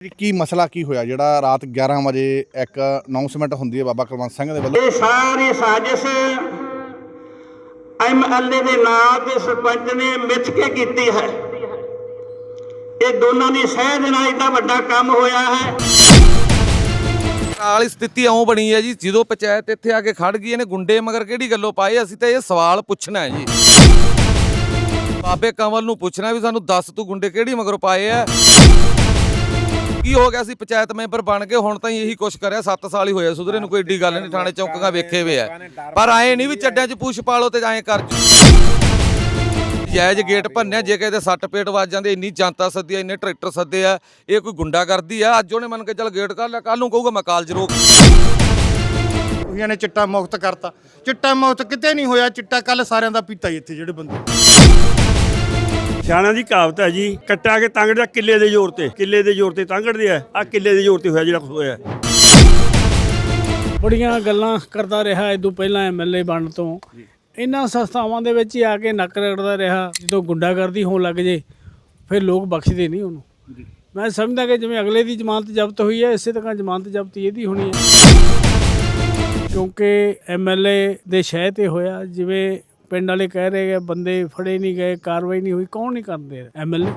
ਜੀ, ਕੀ ਮਸਲਾ ਕੀ ਹੋਇਆ? ਜਿਹੜਾ ਰਾਤ 11 ਵਜੇ ਇੱਕ ਅਨਾਉਂਸਮੈਂਟ ਹੁੰਦੀ ਹੈ ਬਾਬਾ ਕੁਲਵੰਤ ਸਿੰਘ ਦੇ ਵੱਲੋਂ। ਇਹ ਸਾਰੀ ਸਾਜ਼ਿਸ਼ ਐਮਐਲਏ ਦੇ ਨਾਂ ਤੇ ਸਰਪੰਚ ਨੇ ਮਿੱਥ ਕੇ ਕੀਤੀ ਹੈ। ਇਹ ਦੋਨਾਂ ਦੀ ਸਹਿ ਦੇ ਨਾਲ ਏਡਾ ਵੱਡਾ ਕੰਮ ਹੋਇਆ ਹੈ। ਵਾਲੀ ਸਥਿਤੀ ਇਉਂ ਬਣੀ ਹੈ ਜੀ ਜਦੋਂ ਪੰਚਾਇਤ ਇੱਥੇ ਆ ਕੇ ਖੜ ਗਈ ਇਹਨੇ ਗੁੰਡੇ ਮਗਰ ਕਿਹੜੀ ਗੱਲੋਂ ਪਾਏ? ਅਸੀਂ ਤਾਂ ਇਹ ਸਵਾਲ ਪੁੱਛਣਾ ਹੈ ਜੀ। ਬਾਬੇ ਕੰਵਲ ਨੂੰ ਪੁੱਛਣਾ ਵੀ ਸਾਨੂੰ ਦੱਸ ਤੂੰ ਗੁੰਡੇ ਕਿਹੜੀ ਮਗਰੋਂ ਪਾਏ ਆ? ਕੀ ਹੋ ਗਿਆ ਸੀ? ਪੰਚਾਇਤ ਮੈਂਬਰ ਬਣ ਕੇ ਹੁਣ ਤਾਂ ਇਹੀ ਕੁਛ ਕਰਿਆ। 7 ਸਾਲ ਹੀ ਹੋਇਆ ਸੁਧਰੇ ਨੂੰ ਕੋਈ ਏਡੀ ਗੱਲ ਨਹੀਂ। ਥਾਣੇ ਚੌਕਾਂ ਵੇਖੇ ਵੇ ਆ। ਪਰ ਆਏ ਨਹੀਂ ਵੀ ਚੱਡਿਆਂ 'ਚ ਪੁੱਛ ਪਾਲੋ ਤੇ ਐਂ ਕਰ ਜਾਇਜ਼ ਗੇਟ ਭੰਨਿਆ, ਜੇ ਕਿਸੇ ਸੱਟ ਪੇਟ ਵੱਜ ਜਾਂਦੇ ਇੰਨੀ ਜਨਤਾ ਸੱਦੀ ਆ, ਇੰਨੇ ਟਰੈਕਟਰ ਸੱਦੇ ਆ, ਇਹ ਕੋਈ ਗੁੰਡਾ ਕਰਦੀ ਆ। ਅੱਜ ਉਹਨੇ ਮੰਨ ਕੇ ਚੱਲ ਗੇਟ ਕਰ ਲਿਆ ਕੱਲ ਨੂੰ ਕਹੂਗਾ ਮੈਂ ਕਾਲਜ ਰੋਕ। ਉਹਨਾਂ ਨੇ ਚਿੱਟਾ ਮੁਕਤ ਕਰਤਾ। ਚਿੱਟਾ ਮੁਕਤ ਕਿਤੇ ਨਹੀਂ ਹੋਇਆ। ਚਿੱਟਾ ਕੱਲ ਸਾਰਿਆਂ ਦਾ ਪੀਤਾ ਇੱਥੇ, ਜਿਹੜੇ ਬੰਦੇ। ਸਿਆਣਾ ਦੀ ਕਹਾਵਤ ਹੈ ਜੀ ਕੱਟਾ ਕੇ ਤੰਗੜਦਾ ਕਿੱਲੇ ਦੇ ਜ਼ੋਰ ਤੇ ਕਿੱਲੇ ਦੇ ਜ਼ੋਰ ਤੇ ਤੰਗੜਦੇ ਆ ਆ ਕਿੱਲੇ ਦੇ ਜ਼ੋਰ ਤੇ ਹੋਇਆ ਜਿਹੜਾ ਹੋਇਆ। ਬੜੀਆਂ ਗੱਲਾਂ ਕਰਦਾ ਰਿਹਾ ਇਦੋਂ ਪਹਿਲਾਂ ਐਮਐਲਏ ਬਣਨ ਤੋਂ। ਇਹਨਾਂ ਸੰਸਥਾਵਾਂ ਦੇ ਵਿੱਚ ਹੀ ਆ ਕੇ ਨੱਕ ਰਗੜਦਾ ਰਿਹਾ ਜਦੋਂ ਗੁੰਡਾਗਰਦੀ ਹੋਣ ਲੱਗ ਜੇ ਫਿਰ ਲੋਕ ਬਖਸ਼ਦੇ ਨਹੀਂ ਉਹਨੂੰ। ਮੈਂ ਸਮਝਦਾ ਕਿ ਜਿਵੇਂ ਅਗਲੇ ਦੀ ਜ਼ਮਾਨਤ ਜ਼ਬਤ ਹੋਈ ਹੈ ਇਸੇ ਤਰ੍ਹਾਂ ਜ਼ਮਾਨਤ ਜ਼ਬਤ ਇਹਦੀ ਹੋਣੀ ਹੈ। ਕਿਉਂਕਿ ਐਮਐਲਏ ਦੇ ਸ਼ਹਿ ਤੇ ਹੋਇਆ ਜਿਵੇਂ ਪਿੰਡ ਵਾਲੇ ਕਹਿ ਰਹੇ ਆ, ਬੰਦੇ ਫੜੇ ਨਹੀਂ ਗਏ, ਕਾਰਵਾਈ ਨਹੀਂ ਹੋਈ, ਕੌਣ ਨਹੀਂ ਕਰਦੇ ਐਮਐਲਏ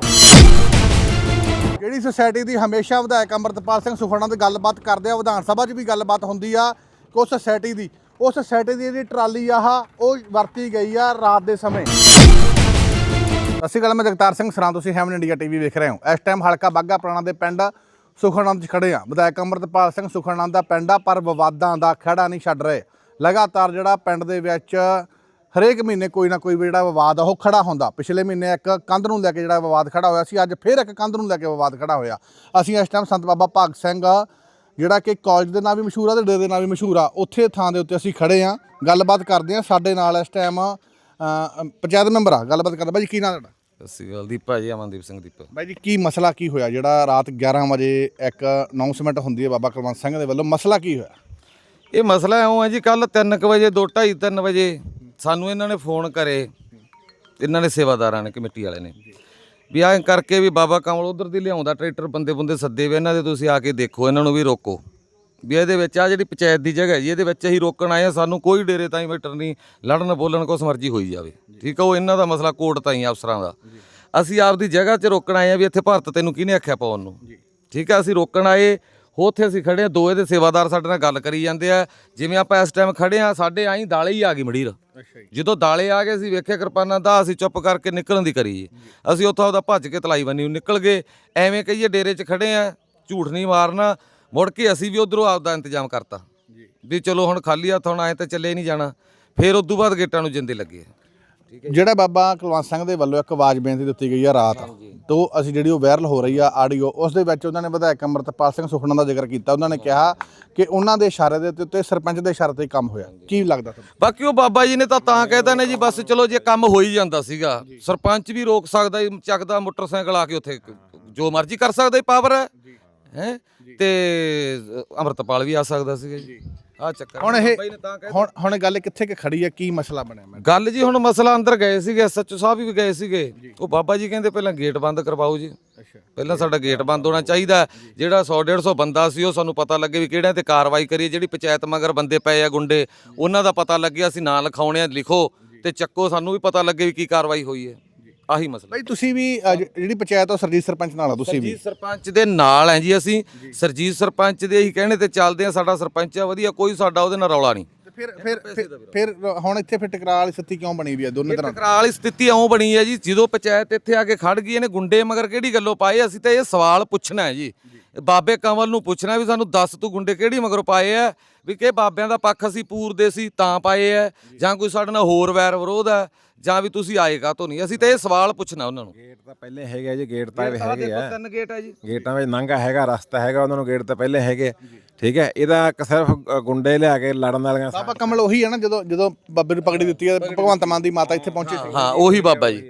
ਜਿਹੜੀ ਸੁਸਾਇਟੀ ਦੀ ਹਮੇਸ਼ਾ ਵਿਧਾਇਕ ਅਮਰਤਪਾਲ ਸਿੰਘ ਸੁਖਣਾ ਤੇ ਗੱਲਬਾਤ ਕਰਦੇ ਆ, ਵਿਧਾਨ ਸਭਾ 'ਚ ਵੀ ਗੱਲਬਾਤ ਹੁੰਦੀ ਆ ਕਿ ਉਸ ਸੁਸਾਇਟੀ ਦੀ। ਉਸ ਸੁਸਾਇਟੀ ਦੀ ਜਿਹੜੀ ਟਰਾਲੀ ਆਹ, ਉਹ ਵਰਤੀ ਗਈ ਆ ਰਾਤ ਦੇ ਸਮੇਂ। ਸਤਿ ਸ਼੍ਰੀ ਅਕਾਲ, ਮੈਂ ਜਗਤਾਰ ਸਿੰਘ ਸਰਾਂ, ਤੁਸੀਂ ਹੈਵਨ ਇੰਡੀਆ ਟੀਵੀ ਵੇਖ ਰਹੇ ਹੋ। ਇਸ ਟਾਈਮ ਹਲਕਾ ਬਾਗਾ ਪੁਰਾਣਾ ਦੇ ਪਿੰਡ ਸੁਖਨੰਦ 'ਚ ਖੜੇ ਆ। ਵਿਧਾਇਕ ਅਮਰਤਪਾਲ ਸਿੰਘ ਸੁਖਨੰਦ ਦਾ ਪਿੰਡ ਆ, ਪਰ ਵਿਵਾਦਾਂ ਦਾ ਖੜਾ ਨਹੀਂ ਛੱਡ ਰਹੇ। ਲਗਾਤਾਰ ਜਿਹੜਾ ਪਿੰਡ ਦੇ ਵਿੱਚ ਹਰੇਕ ਮਹੀਨੇ ਕੋਈ ਨਾ ਕੋਈ ਜਿਹੜਾ ਵਿਵਾਦ ਆ ਉਹ ਖੜਾ ਹੁੰਦਾ। ਪਿਛਲੇ ਮਹੀਨੇ ਇੱਕ ਕੰਧ ਨੂੰ ਲੈ ਕੇ ਜਿਹੜਾ ਵਿਵਾਦ ਖੜਾ ਹੋਇਆ ਸੀ ਅੱਜ ਫਿਰ ਇੱਕ ਕੰਧ ਨੂੰ ਲੈ ਕੇ ਵਿਵਾਦ ਖੜਾ ਹੋਇਆ। ਅਸੀਂ ਇਸ ਟਾਈਮ ਸੰਤ ਬਾਬਾ ਭਾਗ ਸਿੰਘ ਜਿਹੜਾ ਕਿ ਕਾਲਜ ਦੇ ਨਾਂ ਵੀ ਮਸ਼ਹੂਰ ਆ ਤੇ ਡੇਰੇ ਦੇ ਨਾਂ ਵੀ ਮਸ਼ਹੂਰ ਆ ਉੱਥੇ ਥਾਂ ਦੇ ਉੱਤੇ ਅਸੀਂ ਖੜੇ ਆ ਗੱਲਬਾਤ ਕਰਦੇ ਆ ਸਾਡੇ ਨਾਲ ਇਸ ਟਾਈਮ ਪੰਚਾਇਤ ਮੈਂਬਰ ਆ। ਗੱਲਬਾਤ ਕਰਦਾ ਬਾਈ ਜੀ ਕੀ ਨਾਂ ਤੁਹਾਡਾ? ਸਤਿ ਸ਼੍ਰੀ ਅਕਾਲ ਦੀਪਾ ਜੀ ਅਮਨਦੀਪ ਸਿੰਘ ਦੀਪਾ। ਬਾਈ ਜੀ ਕੀ ਮਸਲਾ ਕੀ ਹੋਇਆ? ਜਿਹੜਾ ਰਾਤ 11 ਵਜੇ ਇੱਕ ਅਨਾਉਂਸਮੈਂਟ ਹੁੰਦੀ ਹੈ ਬਾਬਾ ਕੁਲਵੰਤ ਸਿੰਘ ਦੇ ਵੱਲੋਂ ਮਸਲਾ ਕੀ ਹੋਇਆ? ਇਹ ਮਸਲਾ ਇਉਂ ਹੈ ਜੀ ਕੱਲ 3:00 ਵਜੇ 2:30 3 ਵਜੇ ਸਾਨੂੰ ਇਹਨਾਂ ਨੇ ਫੋਨ ਕਰੇ ਇਹਨਾਂ ਨੇ ਸੇਵਾਦਾਰਾਂ ਨੇ ਕਮੇਟੀ ਵਾਲੇ ਨੇ। ਵੀ ਐਂ ਕਰਕੇ ਵੀ ਬਾਬਾ ਕਮਲ ਉਧਰ ਦੀ ਲਿਆਉਂਦਾ ਟਰੈਕਟਰ ਬੰਦੇ ਬੰਦੇ ਸੱਦੇ ਵੇ ਇਹਨਾਂ ਦੇ ਤੁਸੀਂ ਆ ਕੇ ਦੇਖੋ ਇਹਨਾਂ ਨੂੰ ਵੀ ਰੋਕੋ। ਵੀ ਇਹਦੇ ਵਿੱਚ ਆ ਜਿਹੜੀ ਪੰਚਾਇਤ ਦੀ ਜਗ੍ਹਾ ਹੈ ਜੀ ਇਹਦੇ ਵਿੱਚ ਅਸੀਂ ਰੋਕਣ ਆਏ ਆ ਸਾਨੂੰ ਕੋਈ ਡੇਰੇ ਤਾਈਂ ਮੀਟਰ ਨਹੀਂ ਲੜਨ ਬੋਲਣ ਕੁਛ ਮਰਜ਼ੀ ਹੋਈ ਜਾਵੇ। ਠੀਕ ਆ ਉਹ ਇਹਨਾਂ ਦਾ ਮਸਲਾ ਕੋਰਟ ਤਾਈਂ ਅਫਸਰਾਂ ਦਾ। ਅਸੀਂ ਆਪਦੀ ਜਗ੍ਹਾ 'ਚ ਰੋਕਣ ਆਏ ਆ ਵੀ ਇੱਥੇ ਭਾਰਤ ਤੈਨੂੰ ਕਿਹਨੇ ਆਖਿਆ ਪਾਉਣ ਨੂੰ? ਠੀਕ ਆ ਅਸੀਂ ਰੋਕਣ ਆਏ ਉੱਥੇ ਅਸੀਂ ਖੜੇ ਆ ਦੋ ਇਹਦੇ ਸੇਵਾਦਾਰ ਸਾਡੇ ਨਾਲ ਗੱਲ ਕਰੀ ਜਾਂਦੇ ਆ। ਜਿਵੇਂ ਆਪਾਂ ਇਸ ਟਾਈਮ ਖੜੇ ਆ ਸਾਡੇ ਆਈ ਦਾਲੇ ਹੀ ਆ ਗਈ ਮੜੀਰ। ਜਦੋਂ ਦਾਲੇ ਆ ਗਏ ਅਸੀਂ ਵੇਖਿਆ ਕਿਰਪਾਨਾਂ ਦਾ ਅਸੀਂ ਚੁੱਪ ਕਰਕੇ ਨਿਕਲਣ ਦੀ ਕਰੀ ਅਸੀਂ ਉੱਥੋਂ ਉਹਦਾ ਭੱਜ ਕੇ ਤਲਾਈ ਬੰਨੀ ਨਿਕਲ ਗਏ। ਐਵੇਂ ਕਹੀਏ ਡੇਰੇ 'ਚ ਖੜੇ ਆ ਝੂਠ ਨਹੀਂ ਮਾਰਨਾ। ਮੁੜ ਕੇ ਅਸੀਂ ਵੀ ਉਧਰੋਂ ਆਪਦਾ ਇੰਤਜ਼ਾਮ ਕਰਤਾ। ਵੀ ਚਲੋ ਹੁਣ ਖਾਲੀ ਹੱਥ ਹੁਣ ਐ ਤਾਂ ਚੱਲੇ ਨਹੀਂ ਜਾਣਾ। ਫਿਰ ਉਦੋਂ ਬਾਅਦ ਗੇਟਾਂ ਨੂੰ ਜਿੰਦੇ ਲੱਗੇ ਜਿਹੜਾ ਬਾਬਾ ਕੁਲਵੰਤ ਸਿੰਘ ਦੇ ਵੱਲੋਂ ਇੱਕ ਆਵਾਜ਼ ਬੇਨਤੀ ਦਿੱਤੀ ਗਈ ਆ ਰਾਤ। ਤੋਂ ਅਸੀਂ ਜਿਹੜੀ ਉਹ ਵਾਇਰਲ ਹੋ ਰਹੀ ਆ ਆਡੀਓ ਉਸ ਦੇ ਵਿੱਚ ਉਹਨਾਂ ਨੇ ਵਿਧਾਇਕ ਅਮਰਤਪਾਲ ਸਿੰਘ ਸੁਖਨਾ ਦਾ ਜ਼ਿਕਰ ਕੀਤਾ। ਉਹਨਾਂ ਨੇ ਕਿਹਾ ਕਿ ਉਹਨਾਂ ਦੇ ਇਸ਼ਾਰੇ ਦੇ ਉੱਤੇ ਸਰਪੰਚ ਦੇ ਇਸ਼ਾਰੇ ਤੇ ਕੰਮ ਹੋਇਆ। ਕੀ ਲੱਗਦਾ ਤੁਹਾਨੂੰ? ਬਾਕੀ ਉਹ ਬਾਬਾ ਜੀ ਨੇ ਤਾਂ ਤਾਂ ਕਹਿਤਾ ਨੇ ਜੀ ਬਸ ਚਲੋ ਜੇ ਕੰਮ ਹੋ ਹੀ ਜਾਂਦਾ ਸੀਗਾ। ਸਰਪੰਚ ਵੀ ਰੋਕ ਸਕਦਾ ਸੀ, ਚੱਕਦਾ ਮੋਟਰਸਾਈਕਲ ਆ ਕੇ ਉੱਥੇ ਜੋ ਮਰਜ਼ੀ ਕਰ ਸਕਦਾ ਪਾਵਰ ਹੈ। ਹੈ? ਤੇ ਅਮਰਤਪਾਲ ਵੀ ਆ ਸਕਦਾ ਸੀਗਾ ਜੀ। ਆ ਚੱਕਰ ਹੁਣ ਇਹ ਜੀ ਨੇ ਤਾਂ ਕਹਿ- ਹੁਣ ਹੁਣ ਗੱਲ ਕਿੱਥੇ ਕਿ ਖੜੀ ਹੈ ਕੀ ਮਸਲਾ ਬਣਿਆ ਮੈਂ ਗੱਲ ਜੀ ਹੁਣ ਮਸਲਾ ਅੰਦਰ ਗਏ ਸੀਗੇ ਐਸਐਚਓ ਸਾਹਿਬ ਵੀ ਗਏ ਸੀਗੇ। ਉਹ ਬਾਬਾ ਜੀ ਕਹਿੰਦੇ ਪਹਿਲਾਂ ਗੇਟ ਬੰਦ ਕਰਵਾਓ ਜੀ। ਪਹਿਲਾਂ ਸਾਡਾ ਗੇਟ ਬੰਦ ਹੋਣਾ ਚਾਹੀਦਾ। ਜਿਹੜਾ 100 150 ਬੰਦਾ ਸੀ ਉਹ ਸਾਨੂੰ ਪਤਾ ਲੱਗੇ ਵੀ ਕਿਹੜਿਆਂ ਤੇ ਕਾਰਵਾਈ ਕਰੀਏ। ਜਿਹੜੀ ਪੰਚਾਇਤ ਮਗਰ ਬੰਦੇ ਪਏ ਆ ਗੁੰਡੇ ਉਹਨਾਂ ਦਾ ਪਤਾ ਲੱਗਿਆ ਅਸੀਂ ਨਾਂ ਲਿਖਾਉਣੇ ਆ ਲਿਖੋ ਤੇ ਚੱਕੋ ਸਾਨੂੰ ਵੀ ਪਤਾ ਲੱਗੇ ਵੀ ਕੀ ਕਾਰਵਾਈ ਹੋਈ ਹੈ। ਆਹੀ ਮਸਲਾ। ਬਈ ਤੁਸੀਂ ਵੀ ਅ, ਜ- ਜਿਹੜੀ ਪੰਚਾਇਤ ਆ ਉਹ ਸਰਜੀਤ ਸਰਪੰਚ ਨਾਲ ਆ ਤੁਸੀਂ ਵੀ। ਸਰਜੀਤ ਸਰਪੰਚ ਦੇ ਨਾਲ ਹੈ ਜੀ ਅਸੀਂ। ਸਰਜੀਤ ਸਰਪੰਚ ਦੇ ਹੀ ਕਹਿਣੇ ਤੇ ਚੱਲਦੇ ਆ ਸਾਡਾ ਸਰਪੰਚ ਆ ਵਧੀਆ ਕੋਈ ਸਾਡਾ ਉਹਦੇ ਨਾਲ ਰੌਲਾ ਨਹੀਂ। ਤੇ ਫਿਰ ਫਿਰ ਫਿਰ- ਫਿਰ ਹੁਣ ਇੱਥੇ ਫਿਰ ਟਕਰਾਅ ਵਾਲੀ ਸਥਿਤੀ ਕਿਉਂ ਬਣੀ ਵੀ ਹੈ ਦੋਨੇ ਤਰ੍ਹਾਂ? ਟਕਰਾਅ ਵਾਲੀ ਸਥਿਤੀ ਇਉਂ ਬਣੀ ਹੈ ਜੀ ਜਦੋਂ ਪੰਚਾਇਤ ਇੱਥੇ ਆ ਕੇ ਖੜ ਗਈ ਇਹਨੇ ਗੁੰਡੇ ਮਗਰ ਕਿਹੜੀ ਗੱਲੋਂ ਪਾਏ ਅਸੀਂ ਤਾਂ ਇਹ ਸਵਾਲ ਪੁੱਛਣਾ ਹੈ ਜੀ। ਬਾਬੇ ਕੰਵਲ ਨੂੰ ਪੁੱਛਣਾ ਵੀ ਸਾਨੂੰ ਦੱਸ ਤੂੰ ਗੁੰਡੇ ਕਿਹੜੀ ਮਗਰੋਂ ਪਾਏ ਆ? ਵੀ ਕਿ ਬਾਬਿਆਂ ਦਾ ਪੱਖ ਅਸੀਂ ਪੂਰਦੇ ਸੀ ਤਾਂ ਪਾਏ ਆ। ਜਾਂ। ਕੋਈ ਸਾਡੇ ਨਾਲ ਹੋਰ ਵੈਰ ਵਿਰੋਧ ਹੈ ਜਾਂ ਵੀ ਤੁਸੀਂ ਆਏ ਕਾਹਤੋਂ ਨਹੀਂ? ਅਸੀਂ ਤਾਂ ਇਹ ਸਵਾਲ ਪੁੱਛਣਾ ਉਹਨਾਂ ਨੂੰ। ਗੇਟ ਤਾਂ ਪਹਿਲੇ ਹੈਗੇ ਆ ਜੀ ਗੇਟ ਤਾਂ ਹੈਗੇ ਆ। ਤਿੰਨ ਗੇਟ ਹੈ ਜੀ। ਗੇਟਾਂ ਵਿੱਚ ਨਾਂਗਾ ਹੈਗਾ ਰਸਤਾ ਹੈਗਾ ਉਹਨਾਂ ਨੂੰ ਗੇਟ ਤਾਂ ਪਹਿਲੇ ਹੈਗੇ ਆ। ਠੀਕ ਹੈ ਇਹਦਾ ਇੱਕ ਸਿਰਫ ਗੁੰਡੇ ਲਿਆ ਕੇ ਲੜਨ ਵਾਲੀਆਂ ਬਾਬਾ ਕਮਲ ਉਹੀ ਹੈ ਨਾ ਜਦੋਂ ਜਦੋਂ ਬਾਬੇ ਨੂੰ ਪਗੜੀ ਦਿੱਤੀ ਹੈ ਭਗਵੰਤ ਮਾਨ ਦੀ ਮਾਤਾ ਇੱਥੇ ਪਹੁੰਚੀ ਸੀ। ਹਾਂ ਉਹੀ ਬਾਬਾ ਜੀ।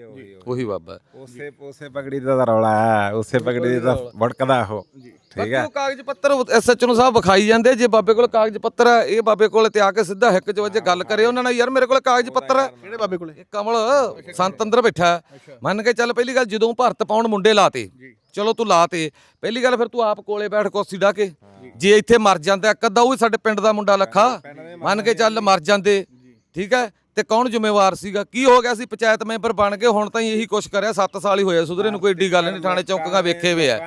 ਉਹੀ ਬਾਬਾ। ਉਸੇ ਉਸੇ ਪਗੜੀ ਦਾ ਰੌਲਾ ਹੈ ਉਸੇ ਪਗੜੀ ਦਾ ਵੜਕਦਾ ਉਹ। ਠੀਕ ਹੈ। ਉਹ ਕਾਗਜ਼ ਪੱਤਰ ਐਸਐਚ ਨੂੰ ਸਾਹਿਬ ਵਿਖਾਈ ਜਾਂਦੇ ਜੇ ਬਾਬੇ ਕੋਲ ਕਾਗਜ਼ ਪੱਤਰ ਹੈ ਇਹ ਬਾਬੇ ਕੋਲ ਤੇ ਆ ਕੇ ਸਿੱਧਾ ਹਿੱਕ ਚ ਵਜੇ ਗੱਲ ਕਰੇ ਉਹਨਾਂ ਨਾਲ ਯਾਰ ਮੇਰੇ ਕੋਲ ਕਾਗਜ਼ ਪੱਤਰ ਹੈ। ਕਿਹੜੇ ਬਾਬੇ ਕੋਲੇ? ਇਹ ਕਮਲ ਸੰਤ ਅੰਦਰ ਬੈਠਾ ਹੈ। ਮੰਨ ਕੇ ਚੱਲ ਪਹਿਲੀ ਗੱਲ ਜਦੋਂ ਭਰਤ ਪਾਉਣ ਮੁੰਡੇ ਲਾਤੇ ਚਲੋ ਤੂੰ ਲਾਤੇ ਪਹਿਲੀ ਗੱਲ ਫਿਰ ਤੂੰ ਆਪ ਕੋਲੇ ਬੈਠ ਕੁਰਸੀ ਢਾ ਕੇ। ਜੇ। ਇੱਥੇ ਮਰ ਜਾਂਦਾ ਇੱਕ ਅੱਧਾ ਉਹ ਵੀ ਸਾਡੇ ਪਿੰਡ ਦਾ ਮੁੰਡਾ ਲੱਖਾ। ਮੰਨ ਕੇ ਚੱਲ ਮਰ ਜਾਂਦੇ। ਠੀਕ ਹੈ। ਤੇ ਕੌਣ ਜ਼ਿੰਮੇਵਾਰ ਸੀਗਾ? ਕੀ ਹੋ ਗਿਆ ਸੀ ਪੰਚਾਇਤ ਮੈਂਬਰ ਬਣ ਕੇ ਹੁਣ ਤਾਂ ਇਹੀ ਕੁਛ ਕਰਿਆ? 7 ਸਾਲ ਹੀ ਹੋਇਆ ਸੁਧਰੇ ਨੂੰ ਕੋਈ ਏਡੀ ਗੱਲ ਨਹੀਂ ਥਾਣੇ ਚੌਂਕਾਂ ਵੇਖੇ ਵੇ ਆ।